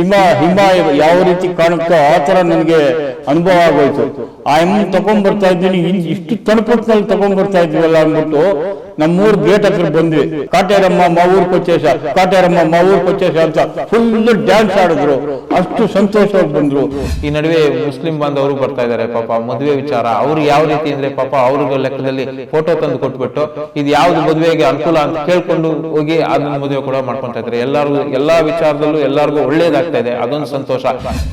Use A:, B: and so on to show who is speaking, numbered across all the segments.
A: ಹಿಮ ಹಿಮ ಯಾವ ರೀತಿ ಕಾಣುತ್ತೋ ಆ ತರ ನನಗೆ ಅನುಭವ ಆಗೋಯ್ತು. ಆ ಎಮ್ಮೆ ತಗೊಂಡ್ ಬರ್ತಾ ಇದ್ದೀನಿ ಇಷ್ಟು ತಣುಪತ್ನಲ್ಲಿ ತಗೊಂಡ್ ಬರ್ತಾ ಇದ್ವಲ್ಲ ಅಂದ್ಬಿಟ್ಟು ನಮ್ಮೂರ್ ಗೇಟ್ ಹತ್ರ ಬಂದ್ವಿ. ಕಾಟೇರಮ್ಮ ಮಾವೂರ್ ಕೊಚ್ಚೇಶ. ಕಾಟೇರಮ್ಮ ಮಾವೂರ್ ಕೊಚ್ಚೇಶ ಅಂತ ಫುಲ್ ಡ್ಯಾನ್ಸ್ ಆಡಿದ್ರು. ಅಷ್ಟು ಸಂತೋಷವಾಗಿ ಬಂದ್ರು.
B: ಈ ನಡುವೆ ಮುಸ್ಲಿಂ ಬಾಂಧವರು ಬರ್ತಾ ಇದ್ದಾರೆ ಪಾಪ. ಮದುವೆ ವಿಚಾರ. ಅವ್ರು ಯಾವ ರೀತಿ ಅಂದ್ರೆ ಪಾಪ ಅವ್ರ ಲೆಕ್ಕದಲ್ಲಿ ಫೋಟೋ ತಂದು ಕೊಟ್ಬಿಟ್ಟು, ಇದು ಯಾವ್ದು ಮದುವೆಗೆ ಅನುಕೂಲ ಅಂತ ಕೇಳ್ಕೊಂಡು ಹೋಗಿ ಅದನ್ನ ಮದುವೆ ಕೂಡ ಮಾಡ್ಕೊಂತ ಇದಾರೆ ಎಲ್ಲಾರು, ಎಲ್ಲಾ ವಿಚಾರದಲ್ಲೂ ಎಲ್ಲಾರ್ಗು ಒಳ್ಳೇದಾಗ್ತಾ ಇದೆ. ಅದೊಂದು ಸಂತೋಷ.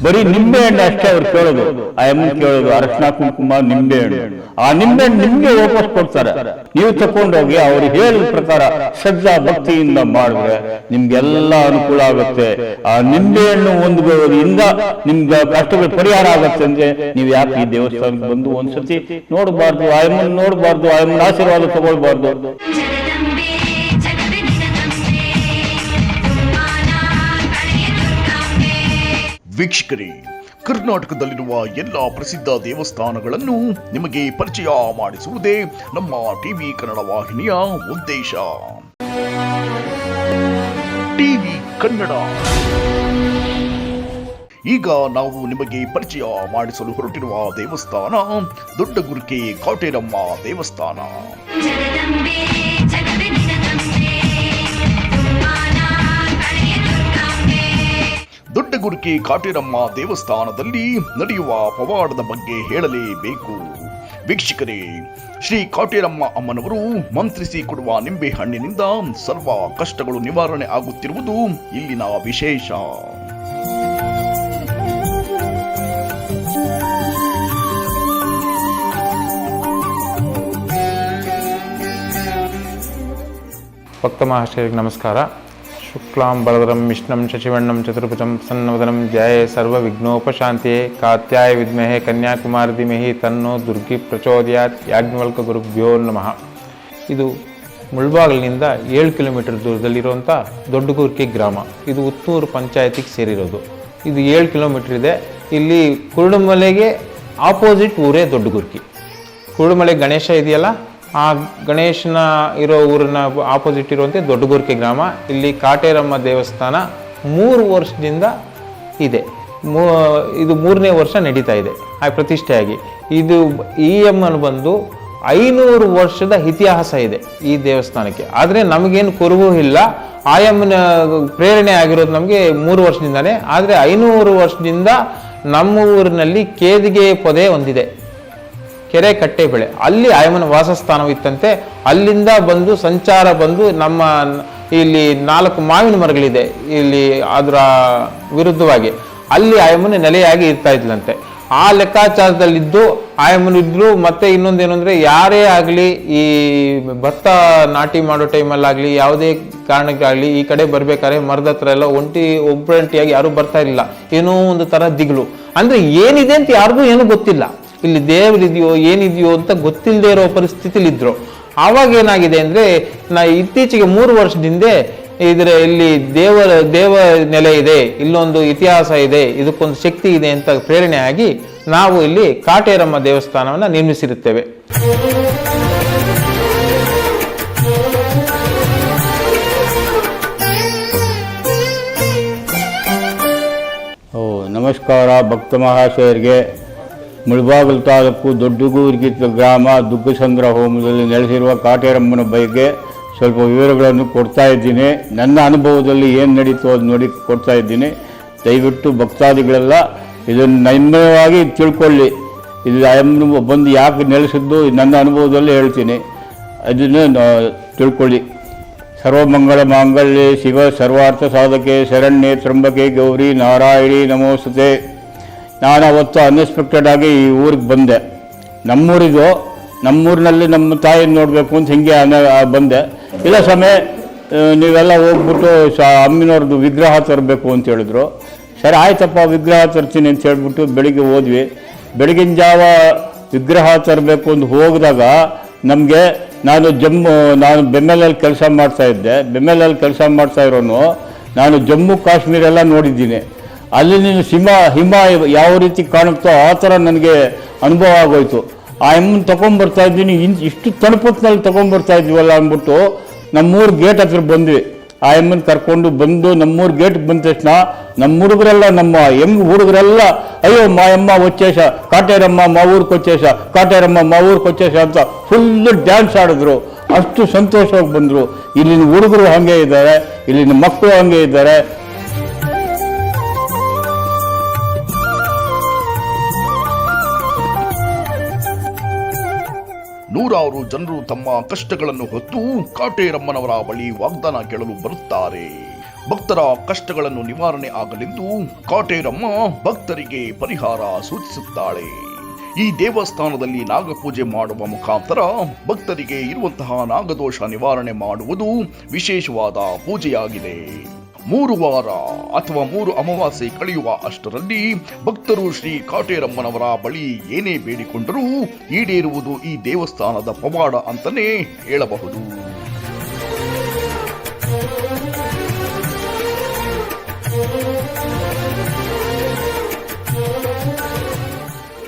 A: ಬರೀ ನಿಂಬೆ ಹಣ್ಣು ಅಷ್ಟೇ ಅವ್ರು ಕೇಳೋದು. ಆ ಎಂ ಕೇಳೋದು, ಅರಶಿನ ಕುಂಕುಮ, ನಿಂಬೆ ಹಣ್ಣು. ಆ ನಿಂಬೆ ಹಣ್ಣು ನಿಮ್ಗೆ ವಾಪಸ್ ಕೊಡ್ತಾರೆ. ನೀವು ತಕೊಂಡೋಗಿ ಅವ್ರು ಹೇಳಿದ ಪ್ರಕಾರ ಶ್ರದ್ಧಾ ಭಕ್ತಿಯಿಂದ ಮಾಡಿದ್ರೆ ನಿಮ್ಗೆಲ್ಲ ಅನುಕೂಲ ಆಗುತ್ತೆ. ಆ ನಿಂಬೆ ಹಣ್ಣು ಒಂದು ಇಂದ ನಿಮ್ಗೆ ಕಷ್ಟಗಳು ಪರಿಹಾರ ಆಗುತ್ತೆ ಅಂದ್ರೆ ನೀವು ಯಾಕೆ ಈ ದೇವಸ್ಥಾನಕ್ಕೆ ಬಂದು ಒಂದ್ಸತಿ ನೋಡಬಾರ್ದು, ಆಯಮ್ಮನ್ ನೋಡಬಾರ್ದು, ಆಯಮ್ಮನ ಆಶೀರ್ವಾದ ತಗೊಳ್ಬಾರ್ದು?
C: ವೀಕ್ಷಕರೇ ಕರ್ನಾಟಕದಲ್ಲಿರುವ ಎಲ್ಲ ಪ್ರಸಿದ್ಧ ದೇವಸ್ಥಾನಗಳನ್ನು ನಿಮಗೆ ಪರಿಚಯ ಮಾಡಿಸುವುದೇ ನಮ್ಮ ಟಿವಿ ಕನ್ನಡ ವಾಹಿನಿಯ ಉದ್ದೇಶ. ಟಿವಿ ಕನ್ನಡ. ಈಗ ನಾವು ನಿಮಗೆ ಪರಿಚಯ ಮಾಡಿಸಲು ಹೊರಟಿರುವ ದೇವಸ್ಥಾನ ದೊಡ್ಡ ದೊಡ್ಡಗುರ್ಕೆ ಕಾಟೇರಮ್ಮ ದೇವಸ್ಥಾನ. ದೊಡ್ಡಗುರ್ಕೆ ಕಾಟೇರಮ್ಮ ದೇವಸ್ಥಾನದಲ್ಲಿ ನಡೆಯುವ ಪವಾಡದ ಬಗ್ಗೆ ಹೇಳಲೇಬೇಕು. ವೀಕ್ಷಕರೇ, ಶ್ರೀ ಕಾಟೇರಮ್ಮ ಅಮ್ಮನವರು ಮಂತ್ರಿಸಿ ಕೊಡುವ ನಿಂಬೆ ಹಣ್ಣಿನಿಂದ ಸರ್ವ ಕಷ್ಟಗಳು ನಿವಾರಣೆ ಆಗುತ್ತಿರುವುದು ಇಲ್ಲಿನ ವಿಶೇಷ.
B: ಭಕ್ತ ಮಹಾಶಯರಿಗೆ ನಮಸ್ಕಾರ. ಶುಕ್ಲಾಂ ಬರದರಂ ವಿಷ್ಣಂ ಶಶಿವಣ್ಣಂ ಚತುರ್ಭುಜಂ, ಸನ್ನವದನಂ, ಜಯ ವಿಘ್ನೋಪಶಾಂತಿಯೇ ಕಾತ್ಯಾಯ ವಿದ್ಮಹೆ ಕನ್ಯಾಕುಮಾರಿ ಧಿಮಹಿ ತನ್ನೋ ದುರ್ಗಿ ಪ್ರಚೋದಯಾತ್, ಯಾಜ್ಞವಲ್ಕ ಗುರುಭ್ಯೋ ನಮಃ. ಇದು ಮುಳ್ಬಾಗಿಲಿನಿಂದ ಏಳು ಕಿಲೋಮೀಟರ್ ದೂರದಲ್ಲಿರುವಂಥ ದೊಡ್ಡಗುರ್ಕಿ ಗ್ರಾಮ. ಇದು ಉತ್ತೂರು ಪಂಚಾಯತಿಗೆ ಸೇರಿರೋದು. ಇದು ಏಳು ಕಿಲೋಮೀಟ್ರ್ ಇದೆ. ಇಲ್ಲಿ ಕುರುಡುಮಲೆಗೆ ಆಪೋಸಿಟ್ ಊರೇ ದೊಡ್ಡಗುರ್ಕಿ. ಕುರುಡುಮಲೆ ಗಣೇಶ ಇದೆಯಲ್ಲ? ಆ ಗಣೇಶನ ಇರೋ ಊರಿನ ಆಪೋಸಿಟ್ ಇರುವಂತೆ ದೊಡ್ಡಗುರ್ಕೆ ಗ್ರಾಮ. ಇಲ್ಲಿ ಕಾಟೇರಮ್ಮ ದೇವಸ್ಥಾನ ಮೂರು ವರ್ಷದಿಂದ ಇದೆ. ಮೂ, ಇದು ಮೂರನೇ ವರ್ಷ ನಡೀತಾ ಇದೆ ಆ ಪ್ರತಿಷ್ಠೆಯಾಗಿ. ಇದು ಇ ಎಂ ಅನ್ನು ಬಂದು ಐನೂರು ವರ್ಷದ ಇತಿಹಾಸ ಇದೆ ಈ ದೇವಸ್ಥಾನಕ್ಕೆ. ಆದರೆ ನಮಗೇನು ಕುರುಹು ಇಲ್ಲ. ಆಯಮ್ಮನ ಪ್ರೇರಣೆ ಆಗಿರೋದು ನಮಗೆ ಮೂರು ವರ್ಷದಿಂದಲೇ ಆದರೆ ಐನೂರು ವರ್ಷದಿಂದ ನಮ್ಮ ಊರಿನಲ್ಲಿ ಕೇದಿಗೆ ಪೊದೆ ಒಂದಿದೆ. ಕೆರೆ ಕಟ್ಟೆ ಬೆಳೆ. ಅಲ್ಲಿ ಆಯಮನ ವಾಸಸ್ಥಾನವಿತ್ತಂತೆ ಅಲ್ಲಿಂದ ಬಂದು ಸಂಚಾರ ಬಂದು ನಮ್ಮ ಇಲ್ಲಿ ನಾಲ್ಕು ಮಾವಿನ ಮರಗಳಿದೆ. ಇಲ್ಲಿ ಅದರ ವಿರುದ್ಧವಾಗಿ. ಅಲ್ಲಿ ಆಯಮನ ನೆಲೆಯಾಗಿ ಇರ್ತಾ ಇದ್ಲಂತೆ. ಆ ಲೆಕ್ಕಾಚಾರದಲ್ಲಿದ್ದು ಆಯಮನ ಇದ್ರು ಮತ್ತೆ ಇನ್ನೊಂದೇನು ಅಂದ್ರೆ ಯಾರೇ ಆಗಲಿ ಈ ಭತ್ತ ನಾಟಿ ಮಾಡೋ ಟೈಮಲ್ಲಾಗಲಿ, ಯಾವುದೇ ಕಾರಣಕ್ಕಾಗಲಿ ಈ ಕಡೆ ಬರ್ಬೇಕಾದ್ರೆ ಮರದ ಹತ್ರ ಎಲ್ಲ ಒಂಟಿ ಒಬ್ಬರಂಟಿಯಾಗಿ ಯಾರು ಬರ್ತಾ ಇರಲಿಲ್ಲ. ಏನೋ ಒಂದು ತರ ದಿಗ್ಲು. ಅಂದ್ರೆ ಏನಿದೆ ಅಂತ ಯಾರಿಗೂ ಏನು ಗೊತ್ತಿಲ್ಲ. ಇಲ್ಲಿ ದೇವರಿದೆಯೋ ಏನಿದೆಯೋ ಅಂತ ಗೊತ್ತಿಲ್ಲದೆ ಇರೋ ಪರಿಸ್ಥಿತಿಲಿ ಇದ್ರು ಆವಾಗ ಏನಾಗಿದೆ ಅಂದರೆ, ನಾ ಇತ್ತೀಚೆಗೆ ಮೂರು ವರ್ಷದಿಂದ ಇದರ ಇಲ್ಲಿ ದೇವರ, ದೇವ ನೆಲೆ ಇದೆ, ಇಲ್ಲೊಂದು ಇತಿಹಾಸ ಇದೆ, ಇದಕ್ಕೊಂದು ಶಕ್ತಿ ಇದೆ ಅಂತ ಪ್ರೇರಣೆ ಆಗಿ ನಾವು ಇಲ್ಲಿ ಕಾಟೇರಮ್ಮ ದೇವಸ್ಥಾನವನ್ನು ನಿರ್ಮಿಸಿರುತ್ತೇವೆ.
A: ಓ, ನಮಸ್ಕಾರ ಭಕ್ತ ಮಹಾಶಯರಿಗೆ. ಮುಳಬಾಗಿಲು ತಾಲೂಕು ದೊಡ್ಡಗೂರಿಗೆ ಗ್ರಾಮ ದುಗ್ಗಸಂದ್ರ ಹೋಮದಲ್ಲಿ ನೆಲೆಸಿರುವ ಕಾಟೇರಮ್ಮನ ಬಗ್ಗೆ ಸ್ವಲ್ಪ ವಿವರಗಳನ್ನು ಕೊಡ್ತಾ ಇದ್ದೀನಿ. ನನ್ನ ಅನುಭವದಲ್ಲಿ ಏನು ನಡೀತು ಅದು ನೋಡಿ ಕೊಡ್ತಾ ಇದ್ದೀನಿ. ದಯವಿಟ್ಟು ಭಕ್ತಾದಿಗಳೆಲ್ಲ ಇದನ್ನು ನೈಮ್ಯವಾಗಿ ತಿಳ್ಕೊಳ್ಳಿ. ಇದು ಬಂದು ಯಾಕೆ ನೆಲೆಸಿದ್ದು ನನ್ನ ಅನುಭವದಲ್ಲಿ ಹೇಳ್ತೀನಿ. ಅದನ್ನು ತಿಳ್ಕೊಳ್ಳಿ. ಸರ್ವಮಂಗಳ ಮಾಂಗಲ್ಯ, ಶಿವ ಸರ್ವಾರ್ಥ ಸಾಧಕೆ, ಶರಣ್ಯ ತ್ರಂಬಕೆ ಗೌರಿ, ನಾರಾಯಣಿ, ನಮೋಸ್ತುತೆ. ನಾನು ಅವತ್ತು ಅನ್ಎಕ್ಸ್ಪೆಕ್ಟೆಡ್ ಆಗಿ ಈ ಊರಿಗೆ ಬಂದೆ. ನಮ್ಮೂರಿಗು, ನಮ್ಮೂರಿನಲ್ಲಿ ನಮ್ಮ ತಾಯಿನ ನೋಡಬೇಕು ಅಂತ ಹಿಂಗೆ ಬಂದೆ. ಇಲ್ಲ ಸಮಯ ನೀವೆಲ್ಲ ಹೋಗ್ಬಿಟ್ಟು ಸ, ಅಮ್ಮಿನವ್ರದ್ದು ವಿಗ್ರಹ ತರಬೇಕು ಅಂತ ಹೇಳಿದ್ರು. ಸರಿ, ಆಯ್ತಪ್ಪ, ವಿಗ್ರಹ ತರ್ತೀನಿ ಅಂತ ಹೇಳ್ಬಿಟ್ಟು ಬೆಳಿಗ್ಗೆ ಹೋದ್ವಿ. ಬೆಳಗಿನ ಜಾವ ವಿಗ್ರಹ ತರಬೇಕು ಅಂತ ಹೋಗಿದಾಗ ನಮಗೆ ನಾನು ಜಮ್ಮು, ನಾನು ಬೆಮ್ಮೆಲಲ್ಲಿ ಕೆಲಸ ಮಾಡ್ತಾ ಇದ್ದೆ. ಬೆಮ್ಮೆಲಲ್ಲಿ ಕೆಲಸ ಮಾಡ್ತಾ ಇರೋನು, ನಾನು ಜಮ್ಮು ಕಾಶ್ಮೀರ ಎಲ್ಲ ನೋಡಿದ್ದೀನಿ. ಅಲ್ಲಿ ನೀನು ಸಿಂಹ ಹಿಮ ಯಾವ ರೀತಿ ಕಾಣುತ್ತೋ ಆ ಥರ ನನಗೆ ಅನುಭವ ಆಗೋಯ್ತು. ಆ ಹೆಮ್ಮನ್ನು ತೊಗೊಂಬರ್ತಾ ಇದ್ದೀನಿ, ಇನ್ ಇಷ್ಟು ತಣುಪತ್ನಲ್ಲಿ ತೊಗೊಂಬರ್ತಾ ಇದ್ವಲ್ಲ ಅಂದ್ಬಿಟ್ಟು ನಮ್ಮೂರು ಗೇಟ್ ಹತ್ರ ಬಂದ್ವಿ. ಆ ಹೆಮ್ಮನ್ನು ಕರ್ಕೊಂಡು ಬಂದು ನಮ್ಮೂರು ಗೇಟ್ಗೆ ಬಂದ ತಕ್ಷಣ ನಮ್ಮ ಹುಡುಗರೆಲ್ಲ, ನಮ್ಮ ಹೆಂಗ್ ಹುಡುಗರೆಲ್ಲ, ಅಯ್ಯೋ, ಮಾ ಎಮ್ಮ ವಚ್ಚೇಶ ಕಾಟೇರಮ್ಮ ಮಾ ಊರು ಕೊಚ್ಚೇಶ ಕಾಟೇರಮ್ಮ ಮಾ ಊರ್ಗೆ ಕೊಚ್ಚೇಶ ಅಂತ ಫುಲ್ಲು ಡ್ಯಾನ್ಸ್ ಆಡಿದ್ರು. ಅಷ್ಟು ಸಂತೋಷವಾಗಿ ಬಂದರು. ಇಲ್ಲಿನ ಹುಡುಗರು ಹಾಗೆ ಇದ್ದಾರೆ, ಇಲ್ಲಿನ ಮಕ್ಕಳು ಹಾಗೆ ಇದ್ದಾರೆ.
C: ನೂರಾರು ಜನರು ತಮ್ಮ ಕಷ್ಟಗಳನ್ನು ಹೊತ್ತು ಕಾಟೇರಮ್ಮನವರ ಬಳಿ ವಾಗ್ದಾನ ಕೇಳಲು ಬರುತ್ತಾರೆ. ಭಕ್ತರ ಕಷ್ಟಗಳನ್ನು ನಿವಾರಣೆ ಆಗಲೆಂದು ಕಾಟೇರಮ್ಮ ಭಕ್ತರಿಗೆ ಪರಿಹಾರ ಸೂಚಿಸುತ್ತಾಳೆ. ಈ ದೇವಸ್ಥಾನದಲ್ಲಿ ನಾಗಪೂಜೆ ಮಾಡುವ ಮುಖಾಂತರ ಭಕ್ತರಿಗೆ ಇರುವಂತಹ ನಾಗದೋಷ ನಿವಾರಣೆ ಮಾಡುವುದು ವಿಶೇಷವಾದ ಪೂಜೆಯಾಗಿದೆ. ಮೂರು ವಾರ ಅಥವಾ ಮೂರು ಅಮಾವಾಸ್ಯೆ ಕಳೆಯುವ ಅಷ್ಟರಲ್ಲಿ ಭಕ್ತರು ಶ್ರೀ ಕಾಟೇರಮ್ಮನವರ ಬಳಿ ಏನೇ ಬೇಡಿಕೊಂಡರೂ ಈಡೇರುವುದು ಈ ದೇವಸ್ಥಾನದ ಪವಾಡ ಅಂತಲೇ ಹೇಳಬಹುದು.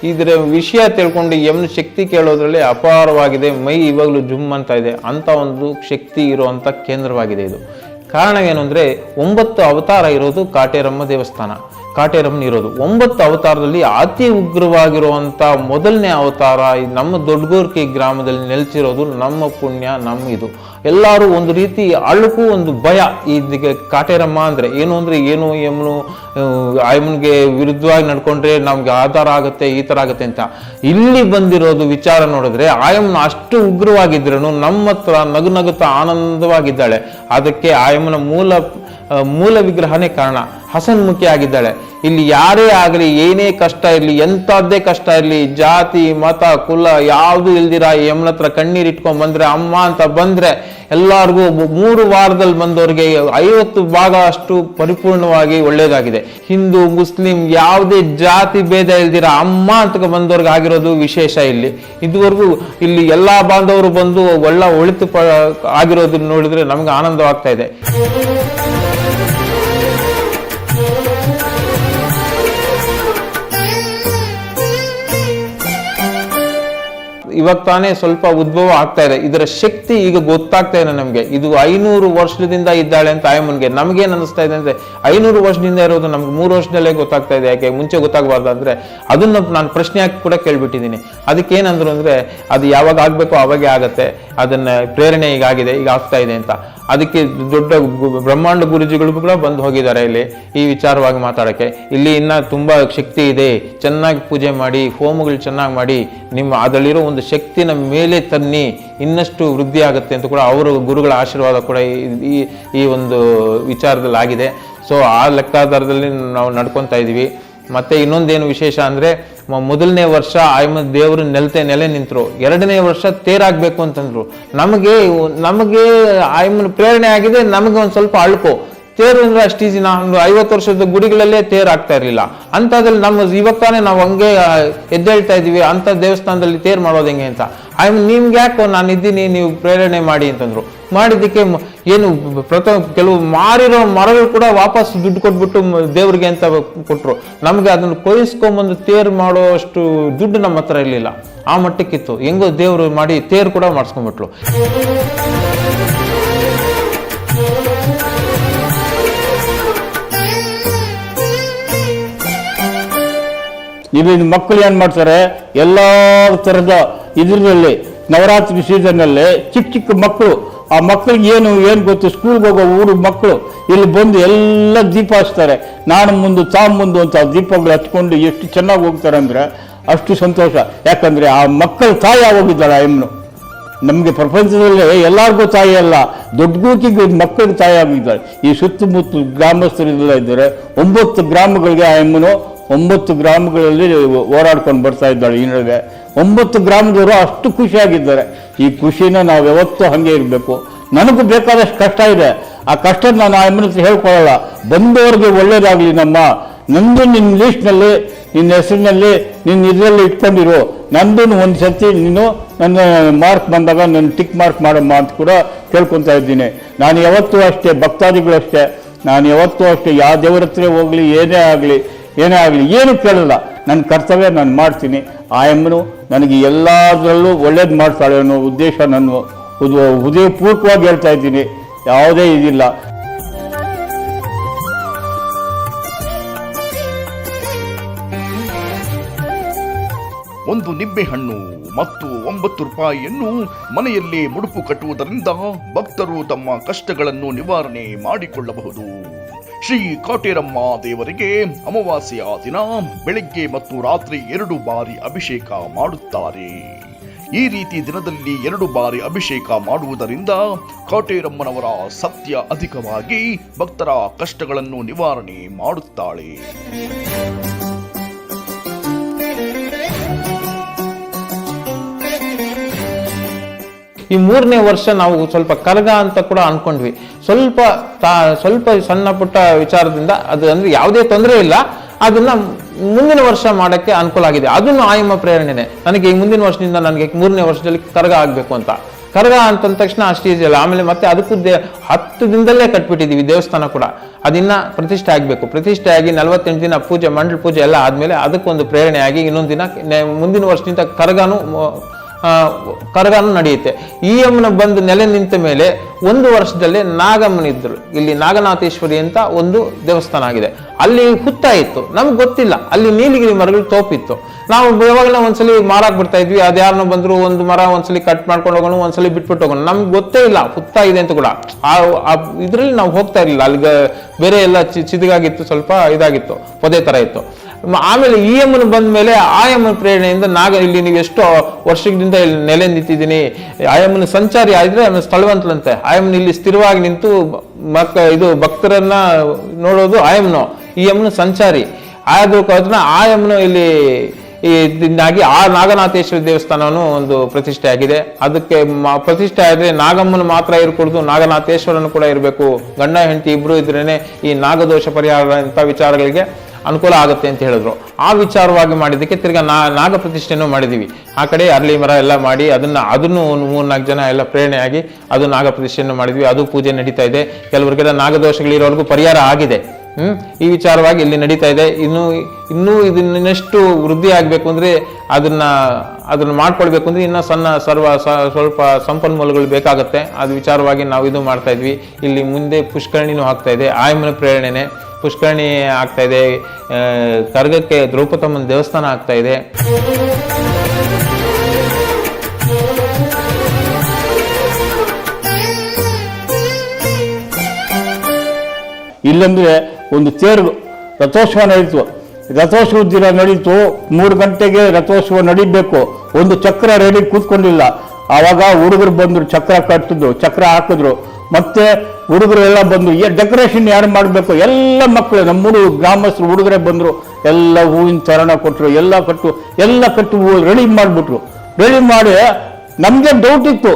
B: ಇದರ ವಿಷಯ ತಿಳ್ಕೊಂಡು ಯಮನ ಶಕ್ತಿ ಕೇಳೋದ್ರಲ್ಲಿ ಅಪಾರವಾಗಿದೆ, ಮೈ ಇವಾಗಲೂ ಜುಮ್ ಅಂತ ಇದೆ. ಅಂತ ಒಂದು ಶಕ್ತಿ ಇರುವಂತ ಕೇಂದ್ರವಾಗಿದೆ ಇದು. ಕಾರಣವೇನು ಅಂದರೆ ಒಂಬತ್ತು ಅವತಾರ ಇರೋದು ಕಾಟೇರಮ್ಮ ದೇವಸ್ಥಾನ. ಕಾಟೇರಮ್ಮನ ಇರೋದು. ಒಂಬತ್ತು ಅವತಾರದಲ್ಲಿ ಅತಿ ಉಗ್ರವಾಗಿರುವಂಥ ಮೊದಲನೇ ಅವತಾರ ನಮ್ಮ ದೊಡ್ಡಗೂರ್ಕಿ ಗ್ರಾಮದಲ್ಲಿ ನೆಲೆಸಿರೋದು ನಮ್ಮ ಪುಣ್ಯ ನಮ್ಮ ಇದು ಎಲ್ಲರೂ ಒಂದು ರೀತಿ ಅಳುಕು ಒಂದು ಭಯ ಇದಕ್ಕೆ ಕಾಟೇರಮ್ಮ ಅಂದ್ರೆ ಏನು ಅಂದ್ರೆ ಏನು ಯಮನು ಆಯಮ್ಮನಿಗೆ ವಿರುದ್ಧವಾಗಿ ನಡ್ಕೊಂಡ್ರೆ ನಮ್ಗೆ ಆಧಾರ ಆಗುತ್ತೆ, ಈ ಥರ ಆಗುತ್ತೆ ಅಂತ. ಇಲ್ಲಿ ಬಂದಿರೋದು ವಿಚಾರ ನೋಡಿದ್ರೆ ಆಯಮ್ಮನ ಅಷ್ಟು ಉಗ್ರವಾಗಿದ್ರು ನಮ್ಮ ಹತ್ರ ನಗು ನಗುತ್ತಾ ಆನಂದವಾಗಿದ್ದಾಳೆ. ಅದಕ್ಕೆ ಆಯಮ್ಮನ ಮೂಲ ಮೂಲ ವಿಗ್ರಹನೇ ಕಾರಣ. ಹಸನ್ಮುಖಿ ಆಗಿದ್ದಾಳೆ. ಇಲ್ಲಿ ಯಾರೇ ಆಗಲಿ, ಏನೇ ಕಷ್ಟ ಇರಲಿ, ಎಂಥದ್ದೇ ಕಷ್ಟ ಇರಲಿ, ಜಾತಿ, ಮತ, ಕುಲ, ಯಾವುದು ಇಲ್ದಿರ ಯಮನ ಹತ್ರ ಕಣ್ಣೀರು ಇಟ್ಕೊಂಡ್ ಬಂದ್ರೆ, ಅಮ್ಮ ಅಂತ ಬಂದ್ರೆ ಎಲ್ಲಾರ್ಗೂ ಮೂರು ವಾರದಲ್ಲಿ ಬಂದವರಿಗೆ ಐವತ್ತು ಭಾಗ ಅಷ್ಟು ಪರಿಪೂರ್ಣವಾಗಿ ಒಳ್ಳೇದಾಗಿದೆ. ಹಿಂದೂ, ಮುಸ್ಲಿಂ, ಯಾವುದೇ ಜಾತಿ ಭೇದ ಇಲ್ದಿರ, ಅಮ್ಮ ಅಂತ ಬಂದವ್ರಿಗೆ ಆಗಿರೋದು ವಿಶೇಷ ಇಲ್ಲಿ. ಇದುವರೆಗೂ ಇಲ್ಲಿ ಎಲ್ಲಾ ಬಾಂಧವರು ಬಂದು ಒಳ್ಳೆ ಒಳಿತು ಆಗಿರೋದನ್ನ ನೋಡಿದ್ರೆ ನಮ್ಗೆ ಆನಂದವಾಗ್ತಾ ಇದೆ. ಇವಾಗ ತಾನೇ ಸ್ವಲ್ಪ ಉದ್ಭವ ಆಗ್ತಾ ಇದೆ. ಇದರ ಶಕ್ತಿ ಈಗ ಗೊತ್ತಾಗ್ತಾ ಇದೆ ನಮಗೆ. ಇದು ಐನೂರು ವರ್ಷದಿಂದ ಇದ್ದಾಳೆ ಅಂತ ಆಯಮ್ಮನ್ಗೆ ನಮಗೇನು ಅನಿಸ್ತಾ ಇದೆ ಅಂದ್ರೆ ಐನೂರು ವರ್ಷದಿಂದ ಇರೋದು ನಮ್ಗೆ ಮೂರು ವರ್ಷದಲ್ಲೇ ಗೊತ್ತಾಗ್ತಾ ಇದೆ. ಯಾಕೆ ಮುಂಚೆ ಗೊತ್ತಾಗಬಾರ್ದು ಅಂದ್ರೆ ಅದನ್ನ ನಾನು ಪ್ರಶ್ನೆ ಹಾಕಿ ಕೂಡ ಕೇಳ್ಬಿಟ್ಟಿದ್ದೀನಿ. ಅದಕ್ಕೆ ಏನಂದ್ರು ಅಂದ್ರೆ ಅದು ಯಾವಾಗ ಆಗ್ಬೇಕೋ ಅವಾಗೆ ಆಗತ್ತೆ. ಅದನ್ನ ಪ್ರೇರಣೆ ಈಗ ಆಗಿದೆ, ಈಗ ಆಗ್ತಾ ಇದೆ ಅಂತ. ಅದಕ್ಕೆ ದೊಡ್ಡ ಬ್ರಹ್ಮಾಂಡ ಗುರುಜಿಗಳು ಕೂಡ ಬಂದು ಹೋಗಿದ್ದಾರೆ ಇಲ್ಲಿ ಈ ವಿಚಾರವಾಗಿ ಮಾತಾಡೋಕ್ಕೆ. ಇಲ್ಲಿ ಇನ್ನೂ ತುಂಬ ಶಕ್ತಿ ಇದೆ. ಚೆನ್ನಾಗಿ ಪೂಜೆ ಮಾಡಿ, ಹೋಮಗಳು ಚೆನ್ನಾಗಿ ಮಾಡಿ, ನಿಮ್ಮ ಅದರಲ್ಲಿರೋ ಒಂದು ಶಕ್ತಿ ನಮ್ಮ ಮೇಲೆ ತನ್ನಿ ಇನ್ನಷ್ಟು ವೃದ್ಧಿ ಆಗುತ್ತೆ ಅಂತ ಕೂಡ ಅವರು ಗುರುಗಳ ಆಶೀರ್ವಾದ ಕೂಡ ಈ- ಈ ಒಂದು ವಿಚಾರದಲ್ಲಿ ಆಗಿದೆ. ಸೊ ಆ ಲೆಕ್ಕಾಧಾರದಲ್ಲಿ ನಾವು ನಡ್ಕೊತಾ ಇದೀವಿ. ಮತ್ತು ಇನ್ನೊಂದೇನು ವಿಶೇಷ ಅಂದರೆ ಮೊದಲನೇ ವರ್ಷ ಆಯ್ಮ ದೇವರು ನೆಲತೆ ನೆಲೆ ನಿಂತರು. ಎರಡನೇ ವರ್ಷ ತೇರಾಗಬೇಕು ಅಂತಂದರು. ನಮಗೆ ನಮಗೆ ಆಯಮ್ಮನ ಪ್ರೇರಣೆ ಆಗಿದೆ, ನಮಗೆ ಒಂದು ಸ್ವಲ್ಪ ಅಳ್ಕೋ. ತೇರು ಅಂದ್ರೆ ಅಷ್ಟು ಈಸಿ ಒಂದು ಐವತ್ತು ವರ್ಷದ ಗುಡಿಗಳಲ್ಲೇ ತೇರು ಆಗ್ತಾ ಇರಲಿಲ್ಲ. ಅಂಥದ್ರಲ್ಲಿ ನಮ್ಮ ಇವತ್ತಾನೆ ನಾವು ಹಂಗೆ ಎದ್ದೇಳ್ತಾ ಇದ್ದೀವಿ. ಅಂತ ದೇವಸ್ಥಾನದಲ್ಲಿ ತೇರು ಮಾಡೋದು ಹೆಂಗೆ ಅಂತ. ಐ ಮೀನ್ ನಿಮ್ಗೆ ಯಾಕೋ ನಾನು ಇದ್ದೀನಿ, ನೀವು ಪ್ರೇರಣೆ ಮಾಡಿ ಅಂತಂದ್ರು. ಮಾಡಿದ್ದಕ್ಕೆ ಏನು ಪ್ರಥಮ ಕೆಲವು ಮಾರಿರೋ ಮರಗಳು ಕೂಡ ವಾಪಸ್ ದುಡ್ಡು ಕೊಟ್ಬಿಟ್ಟು ದೇವ್ರಿಗೆ ಅಂತ ಕೊಟ್ರು. ನಮಗೆ ಅದನ್ನು ಕೊಯ್ಸ್ಕೊಂಬಂದು ತೇರು ಮಾಡೋ ಅಷ್ಟು ದುಡ್ಡು ನಮ್ಮ ಹತ್ರ ಇರಲಿಲ್ಲ. ಆ ಮಟ್ಟಕ್ಕಿತ್ತು. ಹೆಂಗೋ ದೇವರು ಮಾಡಿ ತೇರು ಕೂಡ ಮಾಡಿಸ್ಕೊಂಡ್ಬಿಟ್ಲು
A: ಇಲ್ಲಿನ ಮಕ್ಕಳು ಏನು ಮಾಡ್ತಾರೆ? ಎಲ್ಲ ಥರದ ಇದರಲ್ಲಿ, ನವರಾತ್ರಿ ಸೀಸನ್ನಲ್ಲಿ ಚಿಕ್ಕ ಚಿಕ್ಕ ಮಕ್ಕಳು, ಆ ಮಕ್ಕಳಿಗೆ ಏನು ಏನು ಗೊತ್ತು? ಸ್ಕೂಲ್ಗೆ ಹೋಗೋ ಊರು ಮಕ್ಕಳು, ಇಲ್ಲಿ ಬಂದು ಎಲ್ಲ ದೀಪ ಹಚ್ತಾರೆ. ನಾನು ಮುಂದೆ ತಾ ಮುಂದು ಅಂತ ದೀಪಗಳು ಹಚ್ಕೊಂಡು ಎಷ್ಟು ಚೆನ್ನಾಗಿ ಹೋಗ್ತಾರೆ ಅಂದರೆ ಅಷ್ಟು ಸಂತೋಷ. ಯಾಕಂದರೆ ಆ ಮಕ್ಕಳು ತಾಯಿ ಹೋಗಿದ್ದಾಳೆ ಆ ಎಮ್ಮನು ನಮಗೆ ಪ್ರಪಂಚದಲ್ಲೇ ಎಲ್ಲರಿಗೂ ತಾಯಿ ಅಲ್ಲ. ದೊಡ್ಡ ಗೂಕಿಗೆ ಮಕ್ಕಳಿಗೆ ತಾಯಿ ಆಗಿದ್ದಾಳೆ ಈ ಸುತ್ತಮುತ್ತ ಗ್ರಾಮಸ್ಥರೆಲ್ಲ ಇದ್ದಾರೆ, ಒಂಬತ್ತು ಗ್ರಾಮಗಳಿಗೆ ಆ ಎಮ್ಮನು ಒಂಬತ್ತು ಗ್ರಾಮಗಳಲ್ಲಿ ಓಡಾಡ್ಕೊಂಡು ಬರ್ತಾ ಇದ್ದಾಳೆ ಈ ನಡುವೆ. ಒಂಬತ್ತು ಗ್ರಾಮದವರು ಅಷ್ಟು ಖುಷಿಯಾಗಿದ್ದಾರೆ. ಈ ಖುಷಿನ ನಾವು ಯಾವತ್ತೂ ಹಾಗೆ ಇರಬೇಕು. ನನಗೂ ಬೇಕಾದಷ್ಟು ಕಷ್ಟ ಇದೆ. ಆ ಕಷ್ಟ ನಾನು ಆ ಹತ್ರ ಹೇಳ್ಕೊಳ್ಳಲ್ಲ. ಬಂದವರಿಗೆ ಒಳ್ಳೇದಾಗಲಿ ನಮ್ಮ. ನಂದು ನಿನ್ನ ಲೀಸ್ಟ್ನಲ್ಲಿ ನಿನ್ನ ಹೆಸರಿನಲ್ಲಿ ನಿನ್ನ ಇದರಲ್ಲಿ ಇಟ್ಕೊಂಡಿರು. ನಂದು ಒಂದು ಸರ್ತಿ ನೀನು ನನ್ನ ಮಾರ್ಕ್ ಬಂದಾಗ ನನ್ನ ಟಿಕ್ ಮಾರ್ಕ್ ಮಾಡಮ್ಮ ಅಂತ ಕೂಡ ಕೇಳ್ಕೊತಾ ಇದ್ದೀನಿ. ನಾನು ಯಾವತ್ತೂ ಅಷ್ಟೇ ಭಕ್ತಾದಿಗಳು ಅಷ್ಟೇ ನಾನು ಯಾವತ್ತೂ ಅಷ್ಟೇ ಯಾವ ದೇವರ ಹತ್ರ ಹೋಗಲಿ, ಏನೇ ಆಗಲಿ ಏನೇ ಆಗಲಿ, ಏನು ಕೇಳಲ್ಲ. ನನ್ನ ಕರ್ತವ್ಯ ನಾನು ಮಾಡ್ತೀನಿ. ಆಯಮ್ಮನು ನನಗೆ ಎಲ್ಲದರಲ್ಲೂ ಒಳ್ಳೇದು ಮಾಡ್ತಾಳೆ ಅನ್ನೋ ಉದ್ದೇಶ ನಾನು ಹೃದಯಪೂರ್ವಕವಾಗಿ ಹೇಳ್ತಾ ಇದ್ದೀನಿ. ಯಾವುದೇ ಇದಿಲ್ಲ.
C: ಒಂದು ನಿಂಬೆ ಹಣ್ಣು ಮತ್ತು ಒಂಬತ್ತು ರೂಪಾಯಿಯನ್ನು ಮನೆಯಲ್ಲಿ ಮುಡುಪು ಕಟ್ಟುವುದರಿಂದ ಭಕ್ತರು ತಮ್ಮ ಕಷ್ಟಗಳನ್ನು ನಿವಾರಣೆ ಮಾಡಿಕೊಳ್ಳಬಹುದು. ಶ್ರೀ ಕಾಟೇರಮ್ಮ ದೇವರಿಗೆ ಅಮಾವಾಸ್ಯೆಯ ದಿನ ಬೆಳಿಗ್ಗೆ ಮತ್ತು ರಾತ್ರಿ ಎರಡು ಬಾರಿ ಅಭಿಷೇಕ ಮಾಡುತ್ತಾರೆ. ಈ ರೀತಿ ದಿನದಲ್ಲಿ ಎರಡು ಬಾರಿ ಅಭಿಷೇಕ ಮಾಡುವುದರಿಂದ ಕಾಟೇರಮ್ಮನವರ ಸತ್ಯ ಅಧಿಕವಾಗಿ ಭಕ್ತರ ಕಷ್ಟಗಳನ್ನು ನಿವಾರಣೆ ಮಾಡುತ್ತಾಳೆ.
B: ಈ ಮೂರನೇ ವರ್ಷ ನಾವು ಸ್ವಲ್ಪ ಕರಗ ಅಂತ ಕೂಡ ಅನ್ಕೊಂಡ್ವಿ. ಸ್ವಲ್ಪ ಸ್ವಲ್ಪ ಸಣ್ಣ ಪುಟ್ಟ ವಿಚಾರದಿಂದ ಅದು ಅಂದ್ರೆ ಯಾವುದೇ ತೊಂದರೆ ಇಲ್ಲ. ಅದನ್ನ ಮುಂದಿನ ವರ್ಷ ಮಾಡಕ್ಕೆ ಅನುಕೂಲ ಆಗಿದೆ. ಅದನ್ನು ಆಯಮ ಪ್ರೇರಣೆ ನನಗೆ ಈ ಮುಂದಿನ ವರ್ಷದಿಂದ ನನಗೆ ಮೂರನೇ ವರ್ಷದಲ್ಲಿ ಕರಗ ಆಗಬೇಕು ಅಂತ. ಕರಗ ಅಂತಂದ ತಕ್ಷಣ ಅಷ್ಟು ಈಸಿ ಆಮೇಲೆ ಮತ್ತೆ ಅದಕ್ಕೂ ದೇ, ಹತ್ತು ದಿನದಲ್ಲೇ ಕಟ್ಬಿಟ್ಟಿದೀವಿ ದೇವಸ್ಥಾನ ಕೂಡ. ಅದಿನ್ನ ಪ್ರತಿಷ್ಠೆ ಆಗಬೇಕು. ಪ್ರತಿಷ್ಠೆ ಆಗಿ ನಲವತ್ತೆಂಟು ದಿನ ಪೂಜೆ ಮಂಡಲ ಪೂಜೆ ಎಲ್ಲ ಆದಮೇಲೆ ಅದಕ್ಕೊಂದು ಪ್ರೇರಣೆ ಆಗಿ ಇನ್ನೊಂದು ದಿನ ಮುಂದಿನ ವರ್ಷದಿಂದ ಕರಗನು ಕರಗಾನು ನಡೆಯುತ್ತೆ. ಈ ಅಮ್ಮನ ಬಂದು ನೆಲೆ ನಿಂತ ಮೇಲೆ ಒಂದು ವರ್ಷದಲ್ಲಿ ನಾಗಮ್ಮನಿದ್ರು. ಇಲ್ಲಿ ನಾಗನಾಥೇಶ್ವರಿ ಅಂತ ಒಂದು ದೇವಸ್ಥಾನ ಆಗಿದೆ. ಅಲ್ಲಿ ಹುತ್ತ ಇತ್ತು. ನಮ್ಗೆ ಗೊತ್ತಿಲ್ಲ. ಅಲ್ಲಿ ನೀಲಗಿರಿ ಮರಗಳು ತೋಪಿತ್ತು. ನಾವು ಯಾವಾಗಲ ಒಂದ್ಸಲಿ ಮಾರಾಕ್ ಬಿಡ್ತಾ ಇದ್ವಿ. ಅದ್ಯಾರನ್ನ ಬಂದ್ರು ಒಂದು ಮರ ಒಂದ್ಸಲಿ ಕಟ್ ಮಾಡ್ಕೊಂಡು ಹೋಗೋಣ, ಒಂದ್ಸಲಿ ಬಿಟ್ಬಿಟ್ಟು ಹೋಗೋಣ. ನಮ್ಗೆ ಗೊತ್ತೇ ಇಲ್ಲ. ಹುತ್ತ ಇದೆ ಅಂತ ಕೂಡ. ಆ ಇದರಲ್ಲಿ ನಾವು ಹೋಗ್ತಾ ಇರಲಿಲ್ಲ. ಅಲ್ಲಿಗೆ ಬೇರೆ ಎಲ್ಲ ಚಿ- ಚಿದಗಾಗಿತ್ತು ಸ್ವಲ್ಪ ಇದಾಗಿತ್ತು. ಪೊದೆ ತರ ಇತ್ತು. ಆಮೇಲೆ ಈ ಅಮ್ಮನ ಬಂದ ಮೇಲೆ ಆ ಪ್ರೇರಣೆಯಿಂದ ನಾಗ ಇಲ್ಲಿ ನೀವು ಎಷ್ಟು ವರ್ಷದಿಂದ ಇಲ್ಲಿ ನೆಲೆ ನಿಂತಿದ್ದೀನಿ. ಆಯಮ್ಮನ ಸಂಚಾರಿ ಆದ್ರೆ ಅವನ ಸ್ಥಳವಂತಲಂತೆ ಆಯಮ್ಮನ ಇಲ್ಲಿ ಸ್ಥಿರವಾಗಿ ನಿಂತು ಮಕ್ಕ ಇದು ಭಕ್ತರನ್ನ ನೋಡೋದು ಆಯಮ್ಮನು ಈ ಅಮ್ಮನ ಸಂಚಾರಿ. ಆದ್ರೂ ಆ ಅಮ್ಮನು ಇಲ್ಲಿ ಇದಿಂದಾಗಿ ಆ ನಾಗನಾಥೇಶ್ವರ ದೇವಸ್ಥಾನವನ್ನು ಒಂದು ಪ್ರತಿಷ್ಠೆ ಆಗಿದೆ. ಅದಕ್ಕೆ ಪ್ರತಿಷ್ಠೆ ಆದ್ರೆ ನಾಗಮ್ಮನ ಮಾತ್ರ ಇರ್ಕೊಡ್ದು, ನಾಗನಾಥೇಶ್ವರನು ಕೂಡ ಇರಬೇಕು. ಗಂಡ, ಹೆಂಡತಿ ಇಬ್ರು ಇದ್ರೇನೆ ಈ ನಾಗದೋಷ ಪರಿಹಾರ ಅಂತ ವಿಚಾರಗಳಿಗೆ ಅನುಕೂಲ ಆಗುತ್ತೆ ಅಂತ ಹೇಳಿದ್ರು. ಆ ವಿಚಾರವಾಗಿ ಮಾಡಿದ್ದಕ್ಕೆ ತಿರ್ಗಾ ನಾ ನಾಗ ಪ್ರತಿಷ್ಠೆನೂ ಮಾಡಿದ್ದೀವಿ. ಆ ಕಡೆ ಅರಳಿ ಮರ ಎಲ್ಲ ಮಾಡಿ ಅದನ್ನ, ಅದನ್ನು ಒಂದು ಮೂರ್ನಾಲ್ಕು ಜನ ಎಲ್ಲ ಪ್ರೇರಣೆಯಾಗಿ ಅದು ನಾಗ ಪ್ರತಿಷ್ಠೆಯನ್ನು ಮಾಡಿದ್ವಿ. ಅದು ಪೂಜೆ ನಡೀತಾ ಇದೆ. ಕೆಲವರಿಗೆಲ್ಲ ನಾಗದೋಷಗಳಿರೋರ್ಗೂ ಪರಿಹಾರ ಆಗಿದೆ. ಹ್ಮ್? ಈ ವಿಚಾರವಾಗಿ ಇಲ್ಲಿ ನಡೀತಾ ಇದೆ. ಇನ್ನು, ಇನ್ನೂ ಇದನ್ನಷ್ಟು ವೃದ್ಧಿ ಆಗ್ಬೇಕು ಅಂದ್ರೆ ಅದನ್ನ ಅದನ್ನ ಮಾಡ್ಕೊಳ್ಬೇಕು ಅಂದ್ರೆ ಇನ್ನೂ ಸಣ್ಣ ಸರ್ವ ಸ್ವಲ್ಪ ಸಂಪನ್ಮೂಲಗಳು ಬೇಕಾಗುತ್ತೆ. ಅದು ವಿಚಾರವಾಗಿ ನಾವು ಇದು ಮಾಡ್ತಾ ಇದ್ವಿ. ಇಲ್ಲಿ ಮುಂದೆ ಪುಷ್ಕರಣಿನೂ ಆಗ್ತಾ ಇದೆ. ಆಯಮ್ಮನ ಪ್ರೇರಣೆನೆ. ಪುಷ್ಕರಣಿ ಆಗ್ತಾ ಇದೆ. ಕರ್ಗಕ್ಕೆ ದ್ರೌಪದಮ್ಮನ ದೇವಸ್ಥಾನ ಆಗ್ತಾ ಇದೆ.
A: ಇಲ್ಲಂದ್ರೆ ಒಂದು ತೇರು ರಥೋತ್ಸವ ನಡೀತು. ರಥೋತ್ಸವ ದಿನ ನಡೀತು. ಮೂರು ಗಂಟೆಗೆ ರಥೋತ್ಸವ ನಡೀಬೇಕು. ಒಂದು ಚಕ್ರ ರೆಡಿ ಕೂತ್ಕೊಂಡಿಲ್ಲ. ಆವಾಗ ಹುಡುಗರು ಬಂದ್ರು, ಚಕ್ರ ಕಟ್ಟಿದ್ರು ಚಕ್ರ ಹಾಕಿದ್ರು. ಮತ್ತೆ ಹುಡುಗರು ಎಲ್ಲ ಬಂದು ಡೆಕೋರೇಷನ್ ಯಾರು ಮಾಡಬೇಕು? ಎಲ್ಲ ಮಕ್ಕಳು ನಮ್ಮೂರು ಗ್ರಾಮಸ್ಥರು, ಹುಡುಗರೇ ಬಂದರು, ಎಲ್ಲ ಹೂವಿನ ತರಣ ಕೊಟ್ಟರು ಎಲ್ಲ ಕಟ್ಟು ಎಲ್ಲ ಕಟ್ಟು ಹೂವು ರೆಡಿ ಮಾಡಿಬಿಟ್ರು. ರೆಡಿ ಮಾಡಿ, ನಮಗೆ ಡೌಟ್ ಇತ್ತು.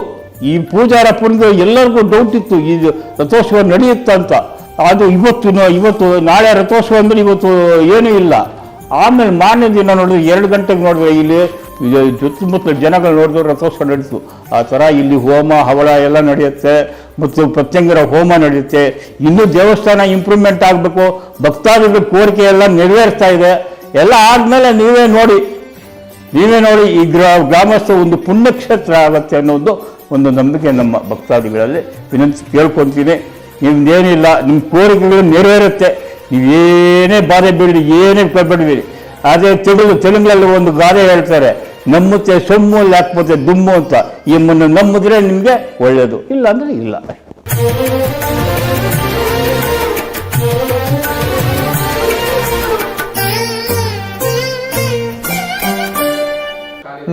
A: ಈ ಪೂಜಾರ ಪುಣ್ಯ ಎಲ್ಲರಿಗೂ ಡೌಟ್ ಇತ್ತು, ಈ ರಥೋತ್ಸವ ನಡೆಯುತ್ತಂತ ಅದು ಇವತ್ತು ಇವತ್ತು, ನಾಳೆ ರಥೋತ್ಸವ ಅಂದರೆ ಇವತ್ತು ಏನೂ ಇಲ್ಲ. ಆಮೇಲೆ ಮಾನ್ಯ ದಿನ ನೋಡಿದ್ರೆ ಎರಡು ಗಂಟೆಗೆ ನೋಡಿದ್ರೆ ಇಲ್ಲಿ ಇದು ಸುತ್ತಮುತ್ತಲ ಜನಗಳು ನೋಡಿದ್ರು ರಥೋತ್ಸವ ನಡೀತು ಆ ಥರ ಇಲ್ಲಿ ಹೋಮ, ಹವಳ ಎಲ್ಲ ನಡೆಯುತ್ತೆ. ಮತ್ತು ಪ್ರತ್ಯಂಗರ ಹೋಮ ನಡೆಯುತ್ತೆ. ಇನ್ನೂ ದೇವಸ್ಥಾನ ಇಂಪ್ರೂವ್ಮೆಂಟ್ ಆಗಬೇಕು. ಭಕ್ತಾದಿಗಳ ಕೋರಿಕೆ ಎಲ್ಲ ನೆರವೇರ್ತಾ ಇದೆ. ಎಲ್ಲ ಆದಮೇಲೆ ನೀವೇ ನೋಡಿ. ನೀವೇ ನೋಡಿ ಈ ಗ್ರಾ ಗ್ರಾಮಸ್ಥ ಒಂದು ಪುಣ್ಯಕ್ಷೇತ್ರ ಆಗುತ್ತೆ ಅನ್ನೋದು ಒಂದು ನಂಬಿಕೆ ನಮ್ಮ ಭಕ್ತಾದಿಗಳಲ್ಲಿ. ವಿನಂತಿ ಕೇಳ್ಕೊತೀನಿ ನಿಮ್ದೇನಿಲ್ಲ, ನಿಮ್ಮ ಕೋರಿಕೆಗಳು ನೆರವೇರುತ್ತೆ. ನೀವೇನೇ ಬಾಧೆ ಬೀಳಿ ಏನೇ ಬೇಡಬೇಡಿ. ಅದೇ ತೆಲುಗು ತೆಲುಗಲ್ಲಿ ಒಂದು ಗಾದೆ ಹೇಳ್ತಾರೆ, ನಮ್ಮುತ್ತೆ ಸೊಮ್ಮು ಹಾಕ್ಬೋತೆ ದುಮ್ಮು ಅಂತ. ನಿಮ್ಮನ್ನು ನಂಬಿದ್ರೆ ನಿಮಗೆ ಒಳ್ಳೆಯದು ಇಲ್ಲ ಅಂದರೆ ಇಲ್ಲ.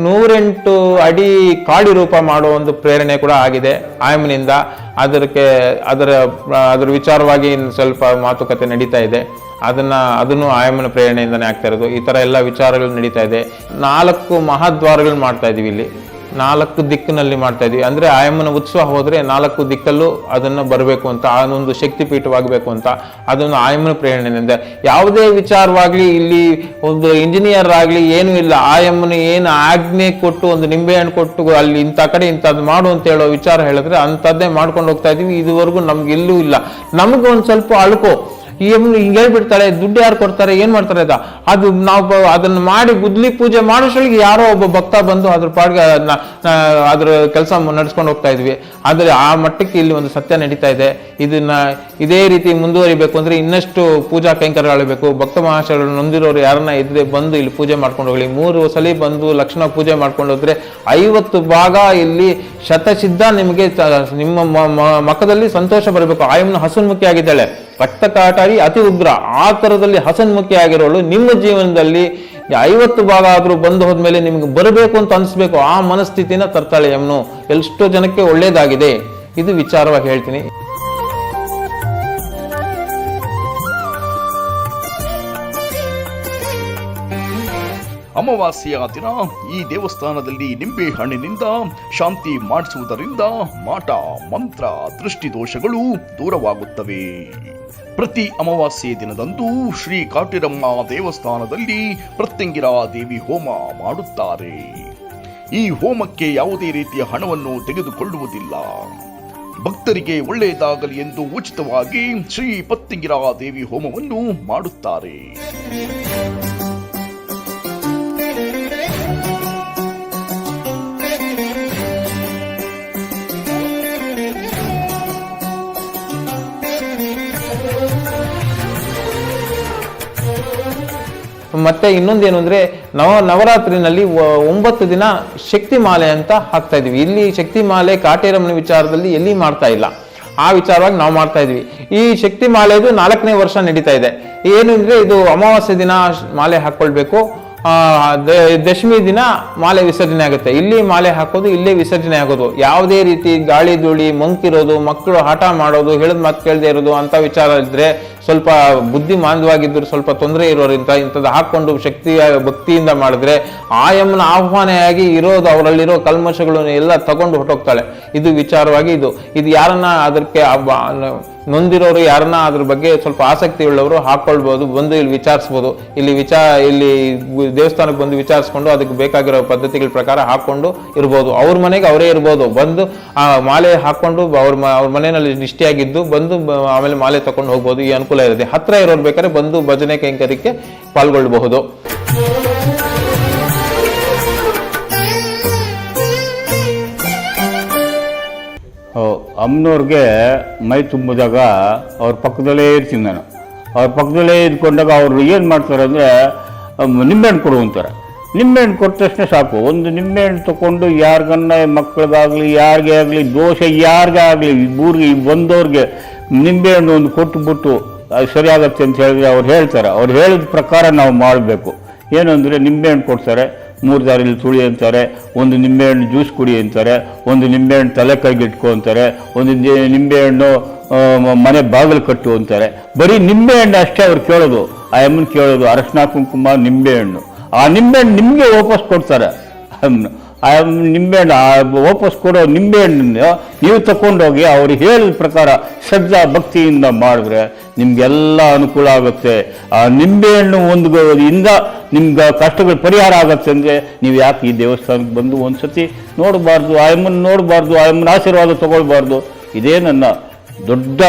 B: ನೂರೆಂಟು ಅಡಿ ಕಾಡಿ ರೂಪ ಮಾಡುವ ಒಂದು ಪ್ರೇರಣೆ ಕೂಡ ಆಗಿದೆ ಆಯಮ್ನಿಂದ. ಅದಕ್ಕೆ ಅದರ ಅದರ ವಿಚಾರವಾಗಿ ಸ್ವಲ್ಪ ಮಾತುಕತೆ ನಡೀತಾ ಇದೆ. ಅದನ್ನ ಅದನ್ನು ಆಯಮ್ಮನ ಪ್ರೇರಣೆಯಿಂದನೇ ಆಗ್ತಾ ಇರೋದು. ಈ ಥರ ಎಲ್ಲ ವಿಚಾರಗಳು ನಡೀತಾ ಇದೆ. ನಾಲ್ಕು ಮಹಾದ್ವಾರಗಳು ಮಾಡ್ತಾ ಇದೀವಿ ಇಲ್ಲಿ. ನಾಲ್ಕು ದಿಕ್ಕಿನಲ್ಲಿ ಮಾಡ್ತಾ ಇದೀವಿ. ಅಂದರೆ ಆಯಮ್ಮನ ಉತ್ಸವ ಹೋದರೆ ನಾಲ್ಕು ದಿಕ್ಕಲ್ಲೂ ಅದನ್ನು ಬರಬೇಕು ಅಂತ, ಆ ಒಂದು ಶಕ್ತಿ ಪೀಠವಾಗಬೇಕು ಅಂತ, ಅದೊಂದು ಆಯಮ್ಮನ ಪ್ರೇರಣೆಯಿಂದ. ಯಾವುದೇ ವಿಚಾರವಾಗಲಿ, ಇಲ್ಲಿ ಒಂದು ಇಂಜಿನಿಯರ್ ಆಗಲಿ ಏನೂ ಇಲ್ಲ. ಆಯಮ್ಮನ ಏನು ಆಜ್ಞೆ ಕೊಟ್ಟು, ಒಂದು ನಿಂಬೆ ಹಣ್ಣು ಕೊಟ್ಟು ಅಲ್ಲಿ ಇಂಥ ಕಡೆ ಇಂಥದ್ದು ಮಾಡು ಅಂತ ಹೇಳೋ ವಿಚಾರ ಹೇಳಿದ್ರೆ ಅಂಥದ್ದೇ ಮಾಡ್ಕೊಂಡು ಹೋಗ್ತಾ ಇದೀವಿ. ಇದುವರೆಗೂ ನಮ್ಗೆ ಎಲ್ಲೂ ಇಲ್ಲ. ನಮಗೆ ಒಂದು ಸ್ವಲ್ಪ ಅಳುಕು. ಹಿಂಗೆ ಹೇಳ್ಬಿಡ್ತಾಳೆ, ದುಡ್ಡು ಯಾರು ಕೊಡ್ತಾರೆ, ಏನ್ ಮಾಡ್ತಾರೆ ಅದ ಅದು ನಾವು ಅದನ್ನ ಮಾಡಿ ಗುದ್ಲಿ ಪೂಜೆ ಮಾಡೋಷ್ಟ್ರೊಳಗೆ ಯಾರೋ ಒಬ್ಬ ಭಕ್ತ ಬಂದು ಅದ್ರ ಪಾಡ್ಗೆ ಅದ್ರ ಕೆಲಸ ನಡ್ಸ್ಕೊಂಡು ಹೋಗ್ತಾ ಇದ್ವಿ. ಆದ್ರೆ ಆ ಮಟ್ಟಕ್ಕೆ ಇಲ್ಲಿ ಒಂದು ಸತ್ಯ ನಡೀತಾ ಇದೆ. ಇದನ್ನ ಇದೇ ರೀತಿ ಮುಂದುವರಿಬೇಕು ಅಂದ್ರೆ ಇನ್ನಷ್ಟು ಪೂಜಾ ಕೈಂಕರ್ಯಗಳಬೇಕು ಭಕ್ತ ಮಹಾಶಯಗಳು ನೊಂದಿರೋರು ಯಾರನ್ನ ಇದ್ರೆ ಬಂದು ಇಲ್ಲಿ ಪೂಜೆ ಮಾಡ್ಕೊಂಡು ಹೋಗ್ಲಿ. ಮೂರು ಸಲ ಬಂದು ಲಕ್ಷಣ ಪೂಜೆ ಮಾಡ್ಕೊಂಡು ಹೋದ್ರೆ ಐವತ್ತು ಭಾಗ ಇಲ್ಲಿ ಶತಸಿದ್ಧ ನಿಮಗೆ ನಿಮ್ಮ ಮ- ಮ- ಮಖದಲ್ಲಿ ಸಂತೋಷ ಬರಬೇಕು ಆಯಮ್ನ ಹಸನ್ಮುಖಿ ಆಗಿದ್ದಾಳೆ ರಕ್ತ ಕಾಟಾಡಿ ಅತಿ ಉಗ್ರ. ಆ ಥರದಲ್ಲಿ ಹಸನ್ಮುಖಿ ಆಗಿರೋಳು. ನಿಮ್ಮ ಜೀವನದಲ್ಲಿ ಐವತ್ತು ಭಾಗ ಆದರೂ ಬಂದು ಹೋದ್ಮೇಲೆ ನಿಮ್ಗೆ ಬರಬೇಕು ಅಂತ ಅನಿಸ್ಬೇಕು. ಆ ಮನಸ್ಥಿತಿನ ತರ್ತಾಳೆ ಯಮ್ನು. ಎಷ್ಟೋ ಜನಕ್ಕೆ ಒಳ್ಳೇದಾಗಿದೆ. ಇದು ವಿಚಾರವಾಗಿ ಹೇಳ್ತೀನಿ.
C: ಅಮಾವಾಸ್ಯೆಯ ದಿನ ಈ ದೇವಸ್ಥಾನದಲ್ಲಿ ನಿಂಬೆ ಹಣ್ಣಿನಿಂದ ಶಾಂತಿ ಮಾಡಿಸುವುದರಿಂದ ಮಾಟ, ಮಂತ್ರ, ದೃಷ್ಟಿದೋಷಗಳು ದೂರವಾಗುತ್ತವೆ. ಪ್ರತಿ ಅಮಾವಾಸ್ಯೆ ದಿನದಂದು ಶ್ರೀ ಕಾಟಿರಮ್ಮ ದೇವಸ್ಥಾನದಲ್ಲಿ ಪ್ರತ್ಯಂಗಿರ ದೇವಿ ಹೋಮ ಮಾಡುತ್ತಾರೆ. ಈ ಹೋಮಕ್ಕೆ ಯಾವುದೇ ರೀತಿಯ ಹಣವನ್ನು ತೆಗೆದುಕೊಳ್ಳುವುದಿಲ್ಲ. ಭಕ್ತರಿಗೆ ಒಳ್ಳೆಯದಾಗಲಿ ಎಂದು ಉಚಿತವಾಗಿ ಶ್ರೀ ಪತ್ತಿಂಗಿರ ದೇವಿ ಹೋಮವನ್ನು ಮಾಡುತ್ತಾರೆ.
B: ಮತ್ತೆ ಇನ್ನೊಂದೇನು ಅಂದ್ರೆ ನವ ನವರಾತ್ರಿನಲ್ಲಿ ಒಂಬತ್ತು ದಿನ ಶಕ್ತಿ ಮಾಲೆ ಅಂತ ಹಾಕ್ತಾ ಇದ್ವಿ ಇಲ್ಲಿ ಶಕ್ತಿ ಮಾಲೆ ಕಾಟೇರಮ್ಮನ ವಿಚಾರದಲ್ಲಿ ಎಲ್ಲಿ ಮಾಡ್ತಾ ಇಲ್ಲ? ಆ ವಿಚಾರವಾಗಿ ನಾವು ಮಾಡ್ತಾ ಇದ್ವಿ ಈ ಶಕ್ತಿ ಮಾಲೆದು ನಾಲ್ಕನೇ ವರ್ಷ ನಡೀತಾ ಇದೆ. ಏನು ಅಂದ್ರೆ ಇದು ಅಮಾವಾಸ್ಯೆ ದಿನ ಮಾಲೆ ಹಾಕ್ಕೊಳ್ಬೇಕು. ದಶಮಿ ದಿನ ಮಾಲೆ ವಿಸರ್ಜನೆ ಆಗುತ್ತೆ. ಇಲ್ಲಿ ಮಾಲೆ ಹಾಕೋದು, ಇಲ್ಲೇ ವಿಸರ್ಜನೆ ಆಗೋದು. ಯಾವುದೇ ರೀತಿ ಗಾಳಿ ಧೂಳಿ, ಮಂಕಿರೋದು, ಮಕ್ಕಳು ಹಠ ಮಾಡೋದು, ಹೇಳಿದ ಮಾತು ಕೇಳದೆ ಇರೋದು ಅಂತ ವಿಚಾರ ಇದ್ರೆ ಸ್ವಲ್ಪ ಬುದ್ಧಿ ಮಾಂದ್ಯವಾಗಿದ್ರು ಸ್ವಲ್ಪ ತೊಂದರೆ ಇರೋರಿಂದ ಇಂಥದ್ದು ಹಾಕ್ಕೊಂಡು ಶಕ್ತಿಯ ಭಕ್ತಿಯಿಂದ ಮಾಡಿದ್ರೆ ಆಯಮ್ಮನ ಆಹ್ವಾನೆಯಾಗಿ ಇರೋದು ಅವರಲ್ಲಿರೋ ಕಲ್ಮಶಗಳನ್ನು ಎಲ್ಲ ತಗೊಂಡು ಹೊಟ್ಟೋಗ್ತಾಳೆ ಇದು ವಿಚಾರವಾಗಿ ಇದು ಇದು ಯಾರನ್ನ ಅದಕ್ಕೆ ನೊಂದಿರೋರು ಯಾರನ್ನ ಅದ್ರ ಬಗ್ಗೆ ಸ್ವಲ್ಪ ಆಸಕ್ತಿ ಉಳ್ಳವರು ಹಾಕೊಳ್ಬೋದು, ಬಂದು ಇಲ್ಲಿ ವಿಚಾರಿಸ್ಬೋದು. ಇಲ್ಲಿ ವಿಚಾರ ಇಲ್ಲಿ ದೇವಸ್ಥಾನಕ್ಕೆ ಬಂದು ವಿಚಾರಿಸ್ಕೊಂಡು ಅದಕ್ಕೆ ಬೇಕಾಗಿರೋ ಪದ್ಧತಿಗಳ ಪ್ರಕಾರ ಹಾಕೊಂಡು ಇರ್ಬೋದು. ಅವ್ರ ಮನೆಗೆ ಅವರೇ ಇರ್ಬೋದು. ಬಂದು, ಆ, ಮಾಲೆ ಹಾಕೊಂಡು ಅವ್ರ ಅವ್ರ ಮನೆಯಲ್ಲಿ ನಿಷ್ಠೆಯಾಗಿದ್ದು ಬಂದು ಆಮೇಲೆ ಮಾಲೆ ತಕೊಂಡು ಹೋಗ್ಬೋದು. ಈ ಅನುಕೂಲ ಇರುತ್ತೆ. ಹತ್ತಿರ ಇರೋರು ಬೇಕಾದ್ರೆ ಬಂದು ಭಜನೆ, ಕೈಂಕರ್ಯಕ್ಕೆ ಪಾಲ್ಗೊಳ್ಬಹುದು
A: ಅಮ್ಮನವ್ರಿಗೆ ಮೈ ತುಂಬಿದಾಗ ಅವ್ರ ಪಕ್ಕದಲ್ಲೇ ಇರ್ತೀನಿ ನಾನು. ಅವ್ರ ಪಕ್ಕದಲ್ಲೇ ಇದ್ಕೊಂಡಾಗ ಅವರು ಏನು ಮಾಡ್ತಾರೆ ಅಂದರೆ ನಿಂಬೆಹಣ್ಣು ಕೊಡು ಅಂತಾರೆ. ನಿಂಬೆಹಣ್ಣು ಕೊಟ್ಟ ತಕ್ಷಣ ಸಾಕು. ಒಂದು ನಿಂಬೆಹಣ್ಣು ತೊಗೊಂಡು ಯಾರಿಗನ್ನ ಮಕ್ಕಳಿಗಾಗಲಿ ಯಾರಿಗೆ ಆಗಲಿ ದೋಷೆ ಯಾರಿಗೇ ಆಗಲಿ ಊರಿಗೆ ಬಂದವ್ರಿಗೆ ನಿಂಬೆಹಣ್ಣು ಒಂದು ಕೊಟ್ಟುಬಿಟ್ಟು ಅದು ಸರಿಯಾಗತ್ತೆ ಅಂತ ಹೇಳಿದ್ರೆ ಅವ್ರು ಹೇಳ್ತಾರೆ. ಅವ್ರು ಹೇಳಿದ ಪ್ರಕಾರ ನಾವು ಮಾಡಬೇಕು. ಏನು ಅಂದರೆ ನಿಂಬೆಹಣ್ಣು ಕೊಡ್ತಾರೆ. ಮೂರು ದಾರಿಲಿ ತುಳಿ ಅಂತಾರೆ, ಒಂದು ನಿಂಬೆಹಣ್ಣು ಜ್ಯೂಸ್ ಕುಡಿ ಅಂತಾರೆ, ಒಂದು ನಿಂಬೆಹಣ್ಣು ತಲೆ ಕೈಗೆ ಅಂತಾರೆ, ಒಂದು ನಿಂಬೆಹಣ್ಣು ಮನೆ ಬಾಗಿಲು ಕಟ್ಟು ಅಂತಾರೆ. ಬರೀ ನಿಂಬೆಹಣ್ಣು ಅಷ್ಟೇ ಅವ್ರು ಕೇಳೋದು. ಆ ಅಮ್ಮನ ಕೇಳೋದು, ಅರಶಿನ ಕುಂಕುಮ, ನಿಂಬೆಹಣ್ಣು. ಆ ನಿಂಬೆಹಣ್ಣು ನಿಮಗೆ ವಾಪಸ್ ಕೊಡ್ತಾರೆ. ಆ ನಿಂಬೆಹಣ್ಣು ಆ ವಾಪಸ್ ಕೊಡೋ ನಿಂಬೆಹಣ್ಣನ್ನು ನೀವು ತಗೊಂಡೋಗಿ ಅವ್ರು ಹೇಳಿದ ಪ್ರಕಾರ ಶ್ರದ್ಧಾ ಭಕ್ತಿಯಿಂದ ಮಾಡಿದ್ರೆ ನಿಮಗೆಲ್ಲ ಅನುಕೂಲ ಆಗುತ್ತೆ ಆ ನಿಂಬೆಹಣ್ಣು ಒಂದು ಇಂದ ನಿಮ್ಗೆ ಕಷ್ಟಗಳು ಪರಿಹಾರ ಆಗುತ್ತೆ ಅಂದರೆ ನೀವು ಯಾಕೆ ಈ ದೇವಸ್ಥಾನಕ್ಕೆ ಬಂದು ಒಂದ್ಸತಿ ನೋಡಬಾರ್ದು ಆಯಮ್ಮನ ನೋಡಬಾರ್ದು ಆಯಮ್ಮನ ಆಶೀರ್ವಾದ ತಗೊಳ್ಬಾರ್ದು ಇದೇ ನನ್ನ ದೊಡ್ಡ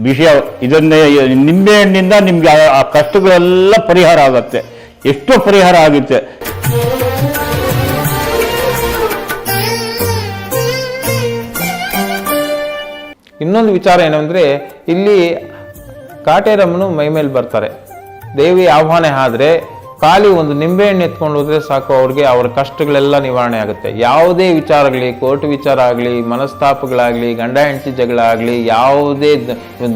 A: ವಿಷಯ ಇದನ್ನೇ ನಿಂಬೆಹಣ್ಣಿಂದ ನಿಮಗೆ ಆ- ಆ ಕಷ್ಟಗಳೆಲ್ಲ ಪರಿಹಾರ ಆಗುತ್ತೆ ಎಷ್ಟೋ ಪರಿಹಾರ ಆಗುತ್ತೆ
B: ಇನ್ನೊಂದು ವಿಚಾರ ಏನಂದ್ರೆ, ಇಲ್ಲಿ ಕಾಟೇರಮ್ಮನು ಮೈಮೇಲೆ ಬರ್ತಾರೆ. ದೇವಿ ಆಹ್ವಾನ ಆದರೆ, ಖಾಲಿ ಒಂದು ನಿಂಬೆಹಣ್ಣು ಎತ್ಕೊಂಡು ಹೋದರೆ ಸಾಕು, ಅವ್ರಿಗೆ ಅವರ ಕಷ್ಟಗಳೆಲ್ಲ ನಿವಾರಣೆ ಆಗುತ್ತೆ. ಯಾವುದೇ ವಿಚಾರಗಳಿ ಕೋರ್ಟ್ ವಿಚಾರ ಆಗಲಿ, ಮನಸ್ತಾಪಗಳಾಗಲಿ, ಗಂಡ ಹೆಂಡತಿ ಜಗಳ ಆಗಲಿ, ಯಾವುದೇ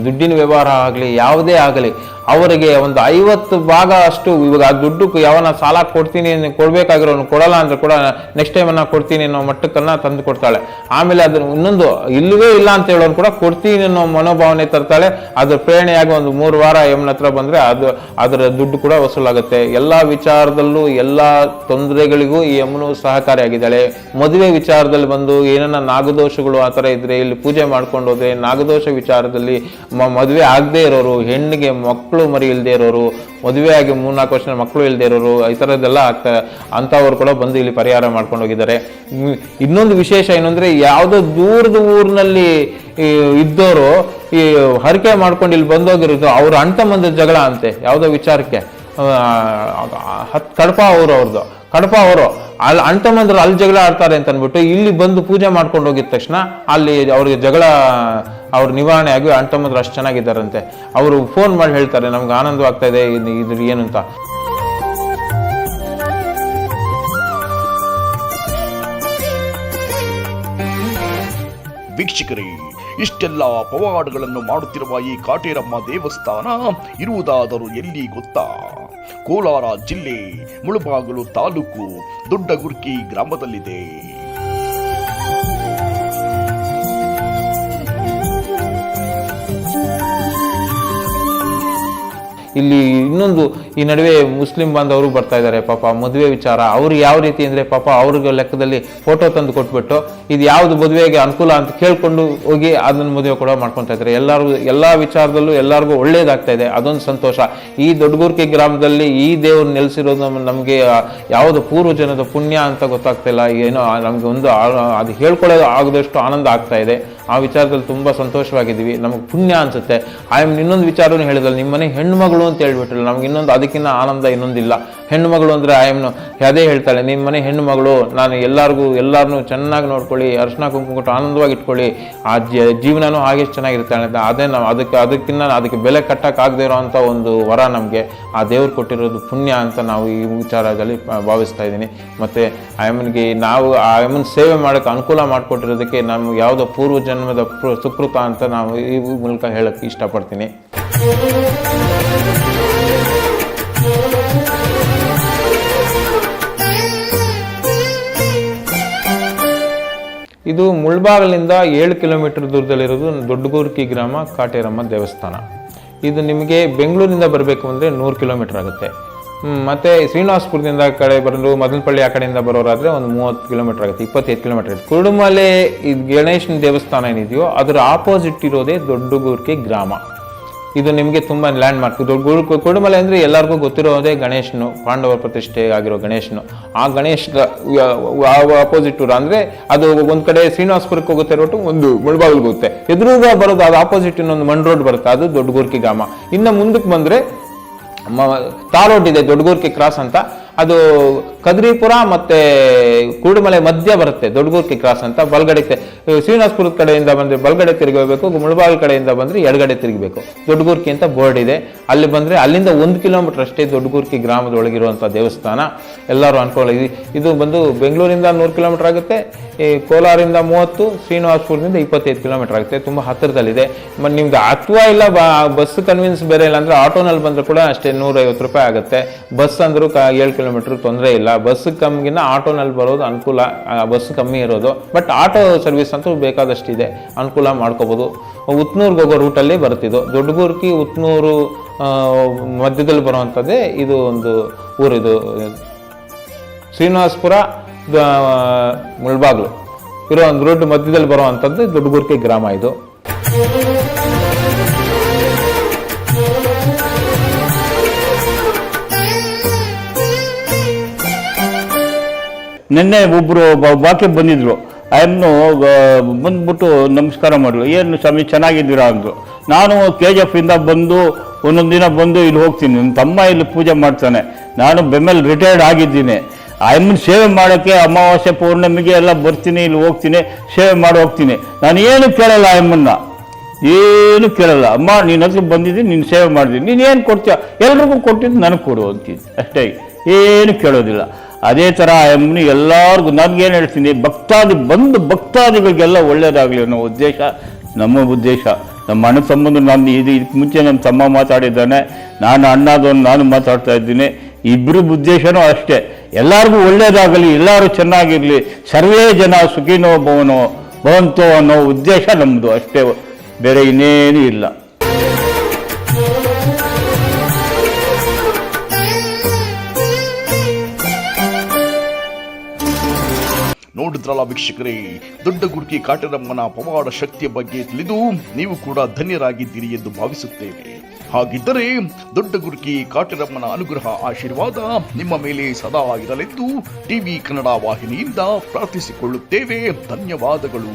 B: ದುಡ್ಡಿನ ವ್ಯವಹಾರ ಆಗಲಿ, ಯಾವುದೇ ಆಗಲಿ ಅವರಿಗೆ ಒಂದು ಐವತ್ತು ಭಾಗ ಅಷ್ಟು ಇವಾಗ ಆ ದುಡ್ಡು ಯಾವನ ಸಾಲ ಕೊಡ್ತೀನಿ ಕೊಡಬೇಕಾಗಿರೋನು ಕೊಡಲ್ಲ ಅಂದ್ರೆ ಕೂಡ ನೆಕ್ಸ್ಟ್ ಟೈಮ್ ಅನ್ನ ಕೊಡ್ತೀನಿ ಅನ್ನೋ ಮಟ್ಟಕ್ಕನ್ನ ತಂದು ಕೊಡ್ತಾಳೆ. ಆಮೇಲೆ ಅದನ್ನು ಇನ್ನೊಂದು ಇಲ್ಲವೇ ಇಲ್ಲ ಅಂತ ಹೇಳೋನು ಕೂಡ ಕೊಡ್ತೀನಿ ಅನ್ನೋ ಮನೋಭಾವನೆ ತರ್ತಾಳೆ. ಅದ್ರ ಪ್ರೇರಣೆಯಾಗಿ ಒಂದು ಮೂರು ವಾರ ಯಮನ ಹತ್ರ ಬಂದ್ರೆ ಅದು ಅದರ ದುಡ್ಡು ಕೂಡ ವಸೂಲಾಗುತ್ತೆ. ಎಲ್ಲಾ ವಿಚಾರದಲ್ಲೂ ಎಲ್ಲಾ ತೊಂದರೆಗಳಿಗೂ ಈ ಯಮನು ಸಹಕಾರಿಯಾಗಿದ್ದಾಳೆ. ಮದುವೆ ವಿಚಾರದಲ್ಲಿ ಬಂದು ಏನನ್ನ ನಾಗದೋಷಗಳು ಆ ಥರ ಇದ್ರೆ ಇಲ್ಲಿ ಪೂಜೆ ಮಾಡ್ಕೊಂಡು ಹೋದ್ರೆ ನಾಗದೋಷ ವಿಚಾರದಲ್ಲಿ ಮದುವೆ ಆಗದೆ ಇರೋರು, ಹೆಣ್ಣಿಗೆ ಮಕ್ಕಳು ಮಕ್ಕಳು ಮರಿ ಇಲ್ಲದೆ ಇರೋರು, ಮದುವೆಯಾಗಿ ಮೂರ್ನಾಲ್ಕು ವರ್ಷದ ಮಕ್ಕಳು ಇಲ್ಲದೆ ಇರೋರು, ಈ ಥರದ್ದೆಲ್ಲ ಆಗ್ತಾ, ಅಂಥವ್ರು ಕೂಡ ಬಂದು ಇಲ್ಲಿ ಪರಿಹಾರ ಮಾಡ್ಕೊಂಡು ಹೋಗಿದ್ದಾರೆ. ಇನ್ನೊಂದು ವಿಶೇಷ ಏನಂದ್ರೆ, ಯಾವುದೋ ದೂರದ ಊರಿನಲ್ಲಿ ಇದ್ದವರು ಈ, ಹರಕೆ ಮಾಡ್ಕೊಂಡು ಇಲ್ಲಿ ಬಂದೋಗಿರೋದು ಅವ್ರ ಅಣ್ಣ ತಮ್ಮಂದ ಜಗಳ ಅಂತೆ, ಯಾವುದೋ ವಿಚಾರಕ್ಕೆ. ಹತ್, ಕಡಪ ಅವರು ಅವ್ರದ್ದು ಕಡಪ ಅವರು ಅಲ್ಲಿ ಅಣ್ಣ ತಮ್ಮಂದ್ರು ಅಲ್ಲಿ ಜಗಳ ಆಡ್ತಾರೆ ಅಂತ ಅಂದ್ಬಿಟ್ಟು ಇಲ್ಲಿ ಬಂದು ಪೂಜೆ ಮಾಡ್ಕೊಂಡು ಹೋಗಿದ ತಕ್ಷಣ ಅಲ್ಲಿ ಅವ್ರಿಗೆ ಜಗಳ, ಅವ್ರ ನಿವಾರಣೆ ಆಗಿ ಅಣ್ತಮ್ಮಂದ್ರು ಅಷ್ಟು ಚೆನ್ನಾಗಿದ್ದಾರಂತೆ. ಅವರು ಫೋನ್ ಮಾಡಿ ಹೇಳ್ತಾರೆ, ನಮ್ಗೆ ಆನಂದವಾಗ್ತಾ ಇದು- ಇದು ಏನು ಅಂತ.
C: ವೀಕ್ಷಕರೇ ಇಷ್ಟೆಲ್ಲ ಪವಾಡಗಳನ್ನು ಮಾಡುತ್ತಿರುವ ಈ ಕಾಟೇರಮ್ಮ ದೇವಸ್ಥಾನ ಇರುವುದಾದರೂ ಎಲ್ಲಿ ಗೊತ್ತಾ? ಕೋಲಾರ ಜಿಲ್ಲೆ ಮುಳುಬಾಗಲು ತಾಲೂಕು ದೊಡ್ಡಗುರ್ಕಿ ಗ್ರಾಮದಲ್ಲಿದೆ.
B: ಇಲ್ಲಿ ಇನ್ನೊಂದು, ಈ ನಡುವೆ ಮುಸ್ಲಿಂ ಬಾಂಧವರು ಬರ್ತಾ ಇದ್ದಾರೆ, ಪಾಪ ಮದುವೆ ವಿಚಾರ. ಅವ್ರು ಯಾವ ರೀತಿ ಅಂದರೆ ಪಾಪ ಅವ್ರಿಗೆ ಲೆಕ್ಕದಲ್ಲಿ ಫೋಟೋ ತಂದು ಕೊಟ್ಬಿಟ್ಟು, ಇದು ಯಾವುದು ಮದುವೆಗೆ ಅನುಕೂಲ ಅಂತ ಕೇಳಿಕೊಂಡು ಹೋಗಿ ಅದನ್ನು ಮದುವೆ ಕೂಡ ಮಾಡ್ಕೊತಾ ಇದ್ದಾರೆ. ಎಲ್ಲರಿಗೂ ಎಲ್ಲ ವಿಚಾರದಲ್ಲೂ ಎಲ್ಲರಿಗೂ ಒಳ್ಳೇದಾಗ್ತಾ ಇದೆ. ಅದೊಂದು ಸಂತೋಷ. ಈ ದೊಡ್ಡಗೂರ್ಕೆ ಗ್ರಾಮದಲ್ಲಿ ಈ ದೇವ್ರು ನೆಲೆಸಿರೋದು ನಮಗೆ ಯಾವುದು ಪೂರ್ವಜನದ ಪುಣ್ಯ ಅಂತ ಗೊತ್ತಾಗ್ತಿಲ್ಲ. ಏನೋ ನಮಗೆ ಒಂದು ಅದು ಹೇಳ್ಕೊಳ್ಳೋದು ಆಗದಷ್ಟು ಆನಂದ ಆಗ್ತಾ ಇದೆ. ಆ ವಿಚಾರದಲ್ಲಿ ತುಂಬ ಸಂತೋಷವಾಗಿದ್ದೀವಿ. ನಮಗೆ ಪುಣ್ಯ ಅನ್ಸುತ್ತೆ. ಎಂ ಇನ್ನೊಂದು ವಿಚಾರವನ್ನು ಹೇಳಿದಲ್ಲ ನಿಮ್ಮ ಮನೆ ಹೆಣ್ಣುಮಗಳು ಅಂತ ಹೇಳ್ಬಿಟ್ರಲ್ಲ ನಮ್ಗೆ ಇನ್ನೊಂದು ಅದಕ್ಕಿಂತ ಆನಂದ ಇನ್ನೊಂದಿಲ್ಲ. ಹೆಣ್ಣುಮಗಳು ಅಂದರೆ ಆಯಮ್ನು ಅದೇ ಹೇಳ್ತಾಳೆ ನಿಮ್ಮ ಮನೆ ಹೆಣ್ಣು ಮಗಳು, ನಾನು ಎಲ್ಲರಿಗೂ ಎಲ್ಲರನ್ನೂ ಚೆನ್ನಾಗಿ ನೋಡ್ಕೊಳ್ಳಿ, ಅರ್ಶನ ಕುಂಕುಮ ಕೊಟ್ಟು ಆನಂದವಾಗಿ ಇಟ್ಕೊಳ್ಳಿ. ಆ ಜೀವನನೂ ಹಾಗೆ ಚೆನ್ನಾಗಿರ್ತಾಳೆ ಅಂತ, ಅದೇ ನಾವು ಅದಕ್ಕೆ ಅದಕ್ಕಿಂತ ಅದಕ್ಕೆ ಬೆಲೆ ಕಟ್ಟಕ್ಕಾಗದೇ ಇರೋವಂಥ ಒಂದು ವರ ನಮಗೆ. ಆ ದೇವ್ರು ಕೊಟ್ಟಿರೋದು ಪುಣ್ಯ ಅಂತ ನಾವು ಈ ವಿಚಾರದಲ್ಲಿ ಭಾವಿಸ್ತಾ ಇದ್ದೀನಿ. ಮತ್ತು ಆಯಮ್ಮನಿಗೆ ನಾವು, ಆ ಅಮ್ಮನ ಸೇವೆ ಮಾಡೋಕ್ಕೆ ಅನುಕೂಲ ಮಾಡಿಕೊಟ್ಟಿರೋದಕ್ಕೆ ನಮ್ಮ ಯಾವುದೋ ಪೂರ್ವ ಜನ್ಮದ ಸುಕೃತ ಅಂತ ನಾವು ಈ ಮೂಲಕ ಹೇಳೋಕ್ಕೆ ಇಷ್ಟಪಡ್ತೀನಿ. ಇದು ಮುಳ್ಬಾಗಲಿಂದ ಏಳು ಕಿಲೋಮೀಟರ್ ದೂರದಲ್ಲಿರೋದು ದೊಡ್ಡಗೂರ್ಕಿ ಗ್ರಾಮ ಕಾಟೇರಮ್ಮ ದೇವಸ್ಥಾನ. ಇದು ನಿಮಗೆ ಬೆಂಗಳೂರಿಂದ ಬರಬೇಕು ಅಂದರೆ ನೂರು ಕಿಲೋಮೀಟರ್ ಆಗುತ್ತೆ. ಮತ್ತೆ ಶ್ರೀನಿವಾಸಪುರದಿಂದ ಕಡೆ ಬರಲು ಮದನಪಳ್ಳಿ ಆ ಕಡೆಯಿಂದ ಬರೋರಾದರೆ ಒಂದು ಮೂವತ್ತು ಕಿಲೋಮೀಟರ್ ಆಗುತ್ತೆ, ಇಪ್ಪತ್ತೈದು ಕಿಲೋಮೀಟರ್ ಆಗುತ್ತೆ. ಕುರುಡುಮಲೆ ಇದು ಗಣೇಶನ ದೇವಸ್ಥಾನ ಏನಿದೆಯೋ, ಅದರ ಆಪೋಸಿಟ್ ಇರೋದೇ ದೊಡ್ಡಗೂರ್ಕಿ ಗ್ರಾಮ. ಇದು ನಿಮಗೆ ತುಂಬ ಲ್ಯಾಂಡ್ ಮಾರ್ಕ್ ದೊಡ್ಡ ಕುರುಡುಮಲೆ ಅಂದರೆ ಎಲ್ಲರಿಗೂ ಗೊತ್ತಿರೋದೇ ಗಣೇಶನು ಪಾಂಡವರ ಪ್ರತಿಷ್ಠೆ ಆಗಿರೋ ಗಣೇಶನು ಆ ಗಣೇಶ ಅಪೋಸಿಟ್ ಊರು ಅಂದರೆ ಅದು ಒಂದು ಕಡೆ ಶ್ರೀನಿವಾಸಪುರಕ್ಕೆ ಹೋಗುತ್ತೆ ರೋಟು ಒಂದು ಮುಳಬಾಗಿಲಿಗೆ ಹೋಗುತ್ತೆ. ಎದುರುಗ ಬರೋದು ಅದು ಆಪೋಸಿಟ್ ಇನ್ನೊಂದು ಮಣ್ ರೋಡ್ ಬರುತ್ತೆ, ಅದು ದೊಡ್ಡ ಗೋರ್ಕಿ ಗ್ರಾಮ. ಇನ್ನು ಮುಂದಕ್ಕೆ ಬಂದರೆ ತಾರೋಡ್ ರೋಡ್ ಇದೆ, ದೊಡ್ಡಗೂರ್ಕಿ ಕ್ರಾಸ್ ಅಂತ. ಅದು ಕದ್ರಿಪುರ ಮತ್ತೆ ಕುರುಡುಮಲೆ ಮಧ್ಯ ಬರುತ್ತೆ, ದೊಡ್ಡಗುರ್ಕಿ ಕ್ರಾಸ್ ಅಂತ. ಬಲ್ಗಡೆ ಶ್ರೀನಿವಾಸಪುರದ ಕಡೆಯಿಂದ ಬಂದ್ರೆ ಬಲ್ಗಡೆ ತಿರುಗಬೇಕು ಮುಳಬಾಗಿಲು ಕಡೆಯಿಂದ ಬಂದ್ರೆ ಎಡಗಡೆ ತಿರುಗಬೇಕು. ದೊಡ್ಡಗುರ್ಕಿ ಅಂತ ಬೋರ್ಡ್ ಇದೆ. ಅಲ್ಲಿ ಬಂದರೆ ಅಲ್ಲಿಂದ ಒಂದು ಕಿಲೋಮೀಟರ್ ಅಷ್ಟೇ ದೊಡ್ಡಗುರ್ಕಿ ಗ್ರಾಮದೊಳಗಿರುವಂಥ ದೇವಸ್ಥಾನ. ಎಲ್ಲರೂ ಅನ್ಕೊಳ್ಳಿ, ಇದು- ಬಂದು ಬೆಂಗಳೂರಿಂದ ನೂರು ಕಿಲೋಮೀಟರ್ ಆಗುತ್ತೆ. ಈ ಕೋಲಾರಿಂದ ಮೂವತ್ತು, ಶ್ರೀನಿವಾಸಪುರದಿಂದ ಇಪ್ಪತ್ತೈದು ಕಿಲೋಮೀಟರ್ ಆಗುತ್ತೆ. ತುಂಬ ಹತ್ತಿರದಲ್ಲಿದೆ. ಮತ್ತು ನಿಮ್ಗೆ ಅಥವಾ ಇಲ್ಲ ಬಸ್ ಕನ್ವಿನ್ಸ್ ಬೇರೆ ಇಲ್ಲ ಅಂದರೆ ಆಟೋನಲ್ಲಿ ಬಂದರೆ ಕೂಡ ಅಷ್ಟೇ ನೂರೈವತ್ತು ರೂಪಾಯಿ ಆಗುತ್ತೆ. ಬಸ್ ಅಂದರೂ ಕ ಏಳು ಕಿಲೋಮೀಟ್ರ್ ತೊಂದರೆ ಇಲ್ಲ. ಬಸ್ ಕಮ್ಮಿಗಿನ ಆಟೋನಲ್ಲಿ ಬರೋದು ಅನುಕೂಲ. ಬಸ್ ಕಮ್ಮಿ ಇರೋದು. ಬಟ್ ಆಟೋ ಸರ್ವಿಸ್ ಅಂತೂ ಬೇಕಾದಷ್ಟಿದೆ. ಅನುಕೂಲ ಮಾಡ್ಕೋಬೋದು. ಉತ್ನೂರ್ಗೆ ಹೋಗೋ ರೂಟಲ್ಲಿ ಬರ್ತಿದ್ದು ದೊಡ್ಡಗೂರ್ಕಿ, ಉತ್ನೂರು ಮಧ್ಯದಲ್ಲಿ ಬರುವಂಥದ್ದೇ ಇದು ಒಂದು ಊರಿದು. ಶ್ರೀನಿವಾಸಪುರ ಮುಳ್ಬಾಗ್ಲು. ಇರೋ ಒಂದು ರೋಡ್ ಮಧ್ಯದಲ್ಲಿ ಬರುವಂಥದ್ದು ದೊಡ್ಡಗುರ್ಕೆ ಗ್ರಾಮ ಇದು.
A: ನಿನ್ನೆ ಒಬ್ಬರು ಬಾಕಿ ಬಂದಿದ್ರು. ಆಯಮ್ನು ಬಂದ್ಬಿಟ್ಟು ನಮಸ್ಕಾರ ಮಾಡಿದ್ರು. ಏನು ಸ್ವಾಮಿ, ಚೆನ್ನಾಗಿದ್ದೀರಾ ಅಂದರು. ನಾನು ಕೆ ಜಿ ಎಫ್ ಇಂದ ಬಂದು ಒಂದೊಂದು ದಿನ ಬಂದು ಇಲ್ಲಿ ಹೋಗ್ತೀನಿ. ನನ್ನ ತಮ್ಮ ಇಲ್ಲಿ ಪೂಜೆ ಮಾಡ್ತಾನೆ. ನಾನು ಬೆಮ್ಮೆಲ್ ರಿಟೈರ್ಡ್ ಆಗಿದ್ದೀನಿ. ಆಯಮ್ಮನ ಸೇವೆ ಮಾಡೋಕ್ಕೆ ಅಮಾವಾಸ್ಯೆ, ಪೌರ್ಣಮಿಗೆ ಎಲ್ಲ ಬರ್ತೀನಿ, ಇಲ್ಲಿ ಹೋಗ್ತೀನಿ, ಸೇವೆ ಮಾಡಿ ಹೋಗ್ತೀನಿ. ನಾನು ಏನು ಕೇಳಲ್ಲ ಆಯಮ್ಮನ್ನ ಏನು ಕೇಳಲ್ಲ. ಅಮ್ಮ ನಿನ್ನ ಹತ್ರ ಬಂದಿದ್ದೀನಿ, ನೀನು ಸೇವೆ ಮಾಡಿದ್ದೀನಿ. ನೀನು ಏನು ಕೊಡ್ತೀಯ? ಎಲ್ರಿಗೂ ಕೊಟ್ಟಿದ್ದು ನನಗೆ ಕೊಡು ಅಂತೀನಿ. ಅಷ್ಟೇ. ಏನು ಕೇಳೋದಿಲ್ಲ. ಅದೇ ಥರ ಅಮ್ಮನಿ ಎಲ್ಲರಿಗೂ ನನಗೇನು ಹೇಳ್ತೀನಿ, ಭಕ್ತಾದಿ ಬಂದು ಭಕ್ತಾದಿಗಳಿಗೆಲ್ಲ ಒಳ್ಳೆಯದಾಗಲಿ ಅನ್ನೋ ಉದ್ದೇಶ, ನಮ್ಮ ಉದ್ದೇಶ. ನಮ್ಮ ಅಣ್ಣ ಸಂಬಂಧ ನಾನು ಇದು ಇದಕ್ಕೆ ಮುಂಚೆ ನಮ್ಮ ತಮ್ಮ ಮಾತಾಡಿದ್ದಾನೆ. ನಾನು ಅಣ್ಣದವನು, ನಾನು ಮಾತಾಡ್ತಾ ಇದ್ದೀನಿ. ಇಬ್ಬರು ಉದ್ದೇಶನೂ ಅಷ್ಟೇ. ಎಲ್ಲರಿಗೂ ಒಳ್ಳೇದಾಗಲಿ, ಎಲ್ಲರೂ ಚೆನ್ನಾಗಿರಲಿ, ಸರ್ವೇ ಜನ ಸುಖಿನೋ ಭವನೋ ಭವಂತೋ ಅನ್ನೋ ಉದ್ದೇಶ ನಮ್ಮದು ಅಷ್ಟೇ. ಬೇರೆ ಇನ್ನೇನೂ ಇಲ್ಲ.
C: ಮಿತ್ರಲ ವೀಕ್ಷಕರೇ ದೊಡ್ಡ ಗುಡ್ಕಿ ಕಾಟರಮ್ಮನ ಪವಾಡ ಶಕ್ತಿಯ ಬಗ್ಗೆ ತಿಳಿದು ನೀವು ಕೂಡ ಧನ್ಯರಾಗಿದ್ದೀರಿ ಎಂದು ಭಾವಿಸುತ್ತೇವೆ ಹಾಗಿದ್ದರೆ ದೊಡ್ಡ ಗುರುಕಿ ಕಾಟರಮ್ಮನ ಅನುಗ್ರಹ ಆಶೀರ್ವಾದ ನಿಮ್ಮ ಮೇಲೆ ಸದಾ ಇರಲೆಂದು ಟಿವಿ ಕನ್ನಡ ವಾಹಿನಿಯಿಂದ ಪ್ರಾರ್ಥಿಸಿಕೊಳ್ಳುತ್ತೇವೆ. ಧನ್ಯವಾದಗಳು.